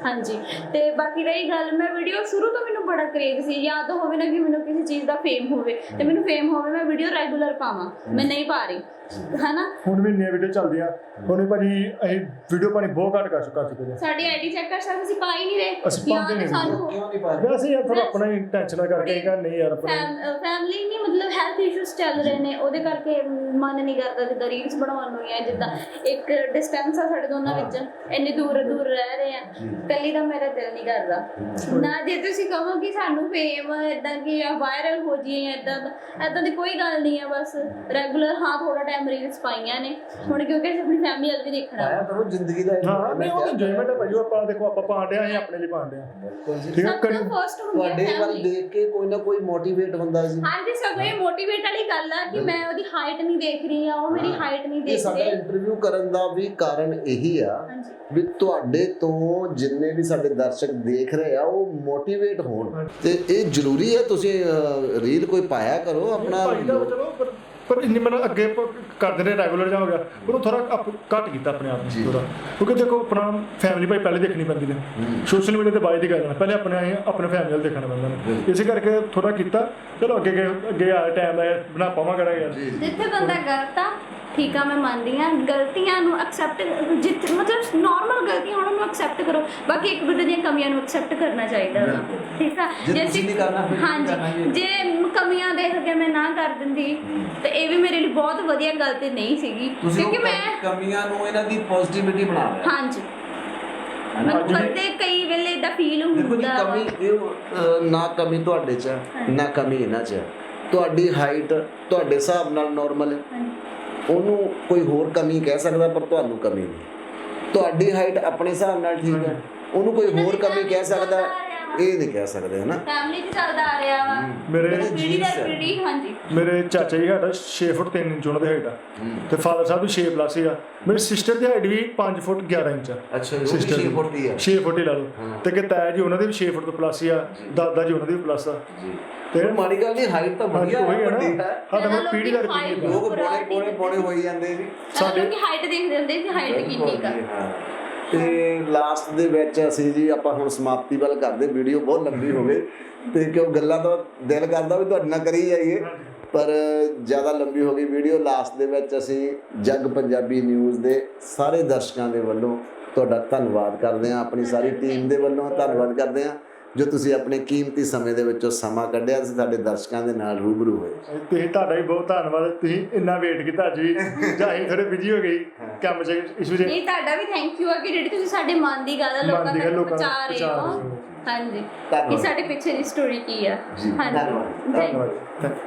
ਹਾਂਜੀ। ਤੇ ਬਾਕੀ ਰਹੀ ਗੱਲ ਮੈਂ ਵੀਡੀਓ ਸ਼ੁਰੂ ਤੋਂ ਮੈਨੂੰ ਬੜਾ ਕਰੇਜ਼ ਸੀ ਯਾਦ ਹੋਵੇ ਨਾ ਕਿ ਮੈਨੂੰ ਕਿਸੇ ਚੀਜ਼ ਦਾ ਫੇਮ ਹੋਵੇ ਤੇ ਮੈਨੂੰ ਫੇਮ ਹੋਵੇ ਮੈਂ ਵੀਡੀਓ ਰੈਗੂਲਰ ਪਾਵਾਂ ਮੈਂ ਨਹੀਂ ਪਾ ਰਹੀ ਹਨਾ? ਹੁਣ ਵੀ ਇੰਨੀਆਂ ਵੀਡੀਓ ਚੱਲਦੀਆਂ ਹੁਣ ਵੀ ਭਾਜੀ ਅਸੀਂ ਵੀਡੀਓ ਪਾਣੀ ਬਹੁਤ ਘੱਟ ਕਰ ਚੁੱਕੇ ਹਾਂ ਸਾਡੀ ਆਈਡੀ ਚੈੱਕ ਕਰ ਸਕਦੇ ਅਸੀਂ ਪਾ ਹੀ ਨਹੀਂ ਰਹੇ ਅਸੀਂ ਪਾਉਂਦੇ ਨਹੀਂ। ਸਾਨੂੰ। ਕਿਉਂ ਨਹੀਂ ਪਾ ਰਹੇ? ਵੈਸੇ ਯਾਰ ਫਿਰ ਆਪਣਾ ਹੀ ਟੈਨਸ਼ਨ ਕਰਕੇ ਇਹ ਕਰ ਨਹੀਂ ਯਾਰ ਆਪਣਾ ਫੈਮਿਲੀ ਨਹੀਂ ਮਤਲਬ ਹੈਲਥ ਇਸ਼ੂਸ ਚੱਲ ਰਹੇ ਨੇ ਉਹਦੇ ਕਰਕੇ ਮਨ ਨਹੀਂ ਕਰਦਾ ਜਿੱਦਾਂ ਰੀਲਸ ਬਣਾਉਣ ਨੂੰ ਜਾਂ ਜਿੱਦਾਂ ਇੱਕ ਡਿਸਟੈਂਸ ਆ ਸਾਡੇ ਦੋਨਾਂ ਵਿੱਚ ਇੰਨੀ ਦੂਰ ਦੂਰ ਰਹਿ ਰਹੇ ਆ। ਪਹਿਲੀ ਤਾਂ ਮੇਰਾ ਦਿਲ ਨਹੀਂ ਕਰਦਾ। ਨਾ ਜੇ ਤੁਸੀਂ ਕਹੋ ਕਿ ਸਾਨੂੰ ਫੇਮ ਇਦਾਂ ਕਿ ਵਾਇਰਲ ਹੋ ਜਾਈਏ ਇਦਾਂ ਇਦਾਂ ਦੀ ਕੋਈ ਗੱਲ ਨਹੀਂ ਆ ਬਸ ਰੈਗੂਲਰ ਹਾਂ ਥੋੜਾ ਟਾਈਮ ਰੀਲਸ ਪਾਈਆਂ ਨੇ। ਹੁਣ ਕਿਉਂਕਿ ਅਸੀਂ ਆਪਣੀ ਫੈਮਿਲੀ ਵੱਲ ਵੀ ਦੇਖਣਾ। ਆਇਆ ਕਰੋ ਜ਼ਿੰਦਗੀ ਦਾ ਹਾਂ ਨਹੀਂ ਉਹ ਇੰਜੋਇਮੈਂਟ ਹੈ ਭਾਜੀ ਉਹ ਆਪਾਂ ਦੇਖੋ ਆਪਾਂ ਪਾਉਂਦੇ ਆ ਅਸੀਂ ਆਪਣੇ ਲਈ ਪਾਉਂਦੇ ਆ। ਬਿਲਕੁਲ ਜੀ। ਠੀਕ ਹੈ ਕਰੀ ਤੁਹਾਡੇ ਵੱਲ। ਦੇਖ ਕੇ ਕੋਈ ਨਾ ਕੋਈ ਮੋਟੀਵੇਟ ਹੁੰਦਾ ਜੀ। ਹਾਂਜੀ ਸਗੋਂ ਇਹ ਮੋਟੀਵੇਟ ਵਾਲੀ ਗੱਲ ਆ ਕਿ ਮੈਂ ਉਹਦੀ ਹਾਈਟ ਨਹੀਂ ਦੇਖ ਰਹੀ ਆ ਉਹ ਮੇਰੀ ਹਾਈਟ ਨਹੀਂ ਇਹ ਸਾਡਾ ਦੇਖਦੇ। ਇੰਟਰਵਿਊ ਕਰਨ ਦਾ ਵੀ ਕਾਰਨ ਇਹੀ ਆ ਵੀ ਤੁਹਾਡੇ ਤੋਂ ਜਿੰਨੇ ਵੀ ਸਾਡੇ ਦਰਸ਼ਕ ਦੇਖ ਰਹੇ ਆ, ਉਹ ਮੋਟੀਵੇਟ ਹੋਣ। ਤੇ ਇਹ ਜ਼ਰੂਰੀ ਹੈ ਤੁਸੀਂ ਰੀਲ ਕੋਈ ਪਾਇਆ ਕਰੋ ਆਪਣਾ। ਚਲੋ, ਪਰ ਪਰ ਇੰਨੀ ਮਨ ਅੱਗੇ ਪ- ਕਰਦੇ ਰਹੇ ਰੈਗੂਲਰ ਜਾ ਹੋ ਗਿਆ ਪਰ ਉਹ ਥੋੜਾ ਘੱਟ ਕੀਤਾ ਆਪਣੇ ਆਪ ਨੂੰ ਥੋੜਾ ਕਿਉਂਕਿ ਦੇਖੋ ਆਪਣਾ ਫੈਮਿਲੀ ਭਾਈ ਪਹਿਲੇ ਦੇਖਣੀ ਪੈਂਦੀ ਨੇ ਸੋਸ਼ਲ ਮੀਡੀਆ ਤੇ ਬਾਅਦ ਦੀ ਗੱਲ ਹੈ ਪਹਿਲੇ ਆਪਣੇ ਆਏ ਆਪਣੇ ਫੈਮਿਲੀ ਵੱਲ ਦੇਖਣਾ ਪੈਂਦਾ ਨੇ। ਇਸੇ ਕਰਕੇ ਥੋੜਾ ਕੀਤਾ ਚਲੋ ਅੱਗੇ ਅੱਗੇ ਅੱਗੇ ਆ ਟਾਈਮ ਆਇਆ ਬਣਾ ਪਾਵਾਂ ਕਰਾਂਗੇ ਯਾਰ ਜਿੱਥੇ ਬੰਦਾ ਗਲਤ ਆ ਠੀਕ ਆ ਮੈਂ ਮੰਨਦੀ ਆ ਗਲਤੀਆਂ ਨੂੰ ਐਕਸੈਪਟ ਜਿੱਥੇ ਮਤਲਬ ਨਾਰਮਲ ਗਲਤੀਆਂ ਉਹਨਾਂ ਨੂੰ ਐਕਸੈਪਟ ਕਰੋ। ਬਾਕੀ ਇੱਕ ਦੂਜੇ ਦੀਆਂ ਕਮੀਆਂ ਨੂੰ ਐਕਸੈਪਟ ਕਰਨਾ ਚਾਹੀਦਾ ਵਾ। ਠੀਕ ਆ? ਜੇ ਜੇ ਤੁਸੀਂ ਨਹੀਂ ਕਰਨਾ, ਫਿਰ ਨਹੀਂ ਕਰਨਾ ਹਾਂਜੀ ਜੀ। ਜੇ ਕਮੀਆਂ ਦੇਖ ਕੇ ਮੈਂ ਨਾ ਕਰ ਦਿੰਦੀ ਤੇ ਇਹ ਵੀ ਮੇਰੇ ਲਈ ਬਹੁਤ ਵਧੀਆ ਗਲਤੀ ਨਹੀਂ ਸੀਗੀ ਤੁਸੀਂ ਕਿਉਂਕਿ ਮੈਂ ਕਮੀਆਂ ਨੂੰ ਇਹਨਾਂ ਦੀ ਪੋਜ਼ਿਟਿਵਿਟੀ ਬਣਾ ਲਿਆ ਹਾਂਜੀ। ਮੈਨੂੰ ਕਦੇ ਕਈ ਵੇਲੇ ਇਦਾਂ ਫੀਲ ਦੇਖੋ ਜੀ ਹੁੰਦਾ ਵਾ। ਕਮੀ ਇਹ ਅਹ, ਨਾ ਕਮੀ ਤੁਹਾਡੇ 'ਚ ਹੈ, ਨਾ ਕਮੀ ਇਹਨਾਂ 'ਚ ਹੈ। ਤੁਹਾਡੀ ਹਾਈਟ ਤੁਹਾਡੇ ਹਿਸਾਬ ਨਾਲ ਨਾਰਮਲ ਹੈ ਹਾਂਜੀ। ਉਹਨੂੰ ਕੋਈ ਹੋਰ ਕਮੀ ਕਹਿ ਸਕਦਾ ਪਰ ਤੁਹਾਨੂੰ ਕਮੀ ਨਹੀਂ। ਤੁਹਾਡੀ ਹਾਈਟ ਆਪਣੇ ਹਿਸਾਬ ਨਾਲ ਠੀਕ ਹੈ ਉਹਨੂੰ ਕੋਈ ਹੋਰ ਕਮੀ ਕਹਿ ਸਕਦਾ ਇਹ ਨਹੀਂ ਕਹਿ ਸਕਦੇ ਹਨਾ? ਫੈਮਿਲੀ 'ਚ ਚੱਲਦਾ ਆ ਰਿਹਾ ਵਾ। ਮੇਰੇ ਪੀੜੀ ਹੈ। ਪੀੜੀ ਹਾਂਜੀ। ਮੇਰੇ ਚਾਚਾ ਜੀ ਸਾਡਾ 6 ਫੁੱਟ 3 ਇੰਚ ਉਹਨਾਂ ਦੀ ਹਾਈਟ ਆ। ਤੇ ਫਾਦਰ ਸਾਹਿਬ ਵੀ 6 ਪਲੱਸ ਸੀਗਾ ਮੇਰੀ ਸਿਸਟਰ ਦੀ ਹਾਈਟ ਵੀ 5 ਫੁੱਟ 11 ਇੰਚ ਆ। ਅੱਛਾ ਜੀ ਉਹ ਵੀ Sister ਛੇ ਫੁੱਟ ਦੀ ਹੈ 6 ਫੁੱਟ ਹੀ ਲਾ ਲਓ। ਤੇ ਕਿ ਤਾਇਆ ਜੀ ਉਹਨਾਂ ਦੇ ਵੀ 6 ਫੁੱਟ ਤੋਂ ਪਲੱਸ ਹੀ ਆ। ਦਾਦਾ ਜੀ ਉਹਨਾਂ ਦੇ ਵੀ ਪਲੱਸ ਆ। ਜੀ। ਤੇ ਮਾੜੀ ਗੱਲ ਨਹੀਂ ਹਾਈਟ ਤਾਂ ਹਾਂਜੀ ਵਧੀਆ ਉਹੀ ਹੈ ਵੱਡੀ ਨਾ ਹੈ। ਸਾਡਾ ਮੈਂ ਪੀੜੀ height ਪੀੜੀ ਲੋਕ ਬੋਣੇ ਬੋਣੇ ਬੋਣੇ ਹੋਈ ਜਾਂਦੇ ਜੀ ਸਾਡੇ ਲੋਕੀ ਹਾਈਟ ਦੇਖਦੇ ਹੁੰਦੇ ਸੀ ਹਾਈਟ ਕਿੰਨੀ ਕਾ ਹਾਂ। ਤੇ ਲਾਸਟ ਦੇ ਵਿੱਚ ਅਸੀਂ ਜੀ ਆਪਾਂ ਹੁਣ ਸਮਾਪਤੀ ਵੱਲ ਕਰਦੇ ਵੀਡੀਓ ਬਹੁਤ ਲੰਬੀ ਹੋ ਗਈ। ਤੇ ਕਿਉਂ ਗੱਲਾਂ ਤਾਂ ਦਿਲ ਕਰਦਾ ਵੀ ਤੁਹਾਡੇ ਨਾਲ ਕਰੀ ਜਾਈਏ। ਪਰ ਜ਼ਿਆਦਾ ਲੰਬੀ ਹੋ ਗਈ ਵੀਡੀਓ ਲਾਸਟ ਦੇ ਵਿੱਚ ਅਸੀਂ ਜੱਗ ਪੰਜਾਬੀ ਨਿਊਜ਼ ਦੇ ਸਾਰੇ ਦਰਸ਼ਕਾਂ ਦੇ ਵੱਲੋਂ ਤੁਹਾਡਾ ਧੰਨਵਾਦ ਕਰਦੇ ਹਾਂ। ਆਪਣੀ ਸਾਰੀ ਟੀਮ ਦੇ ਵੱਲੋਂ ਧੰਨਵਾਦ ਕਰਦੇ ਹਾਂ। ਜੋ ਤੁਸੀਂ ਆਪਣੇ ਕੀਮਤੀ ਸਮੇਂ ਦੇ ਵਿੱਚੋਂ ਸਮਾਂ ਕੱਢਿਆ ਤੇ ਸਾਡੇ ਦਰਸ਼ਕਾਂ ਦੇ ਨਾਲ ਰੂਬਰੂ ਹੋਏ। ਤੁਸੀਂ ਤੁਹਾਡਾ ਵੀ ਬਹੁਤ ਧੰਨਵਾਦ। ਤੁਸੀਂ ਇੰਨਾ ਵੇਟ ਕੀਤਾ ਅੱਜ ਵੀ। ਜਾਂ ਅਸੀਂ ਥੋੜੇ ਬਿਜ਼ੀ ਹੋ ਗਈ ਕੰਮ 'ਚ ਇਸ ਵਿੱਚ ਨਹੀਂ ਤੁਹਾਡਾ ਵੀ ਥੈਂਕ ਯੂ ਆ ਕਿ ਜਿਹੜੀ ਤੁਸੀਂ ਸਾਡੇ ਮਨ ਦੀ ਗੱਲ ਲੋਕਾਂ ਤੱਕ ਪਹੁੰਚਾ ਰਹੇ ਹੋ। ਹਾਂਜੀ। ਕਿ ਸਾਡੇ ਪਿੱਛੇ ਦੀ ਸਟੋਰੀ ਕੀ ਆ? ਹਾਂਜੀ। ਧੰਨਵਾਦ। ਧੰਨਵਾਦ।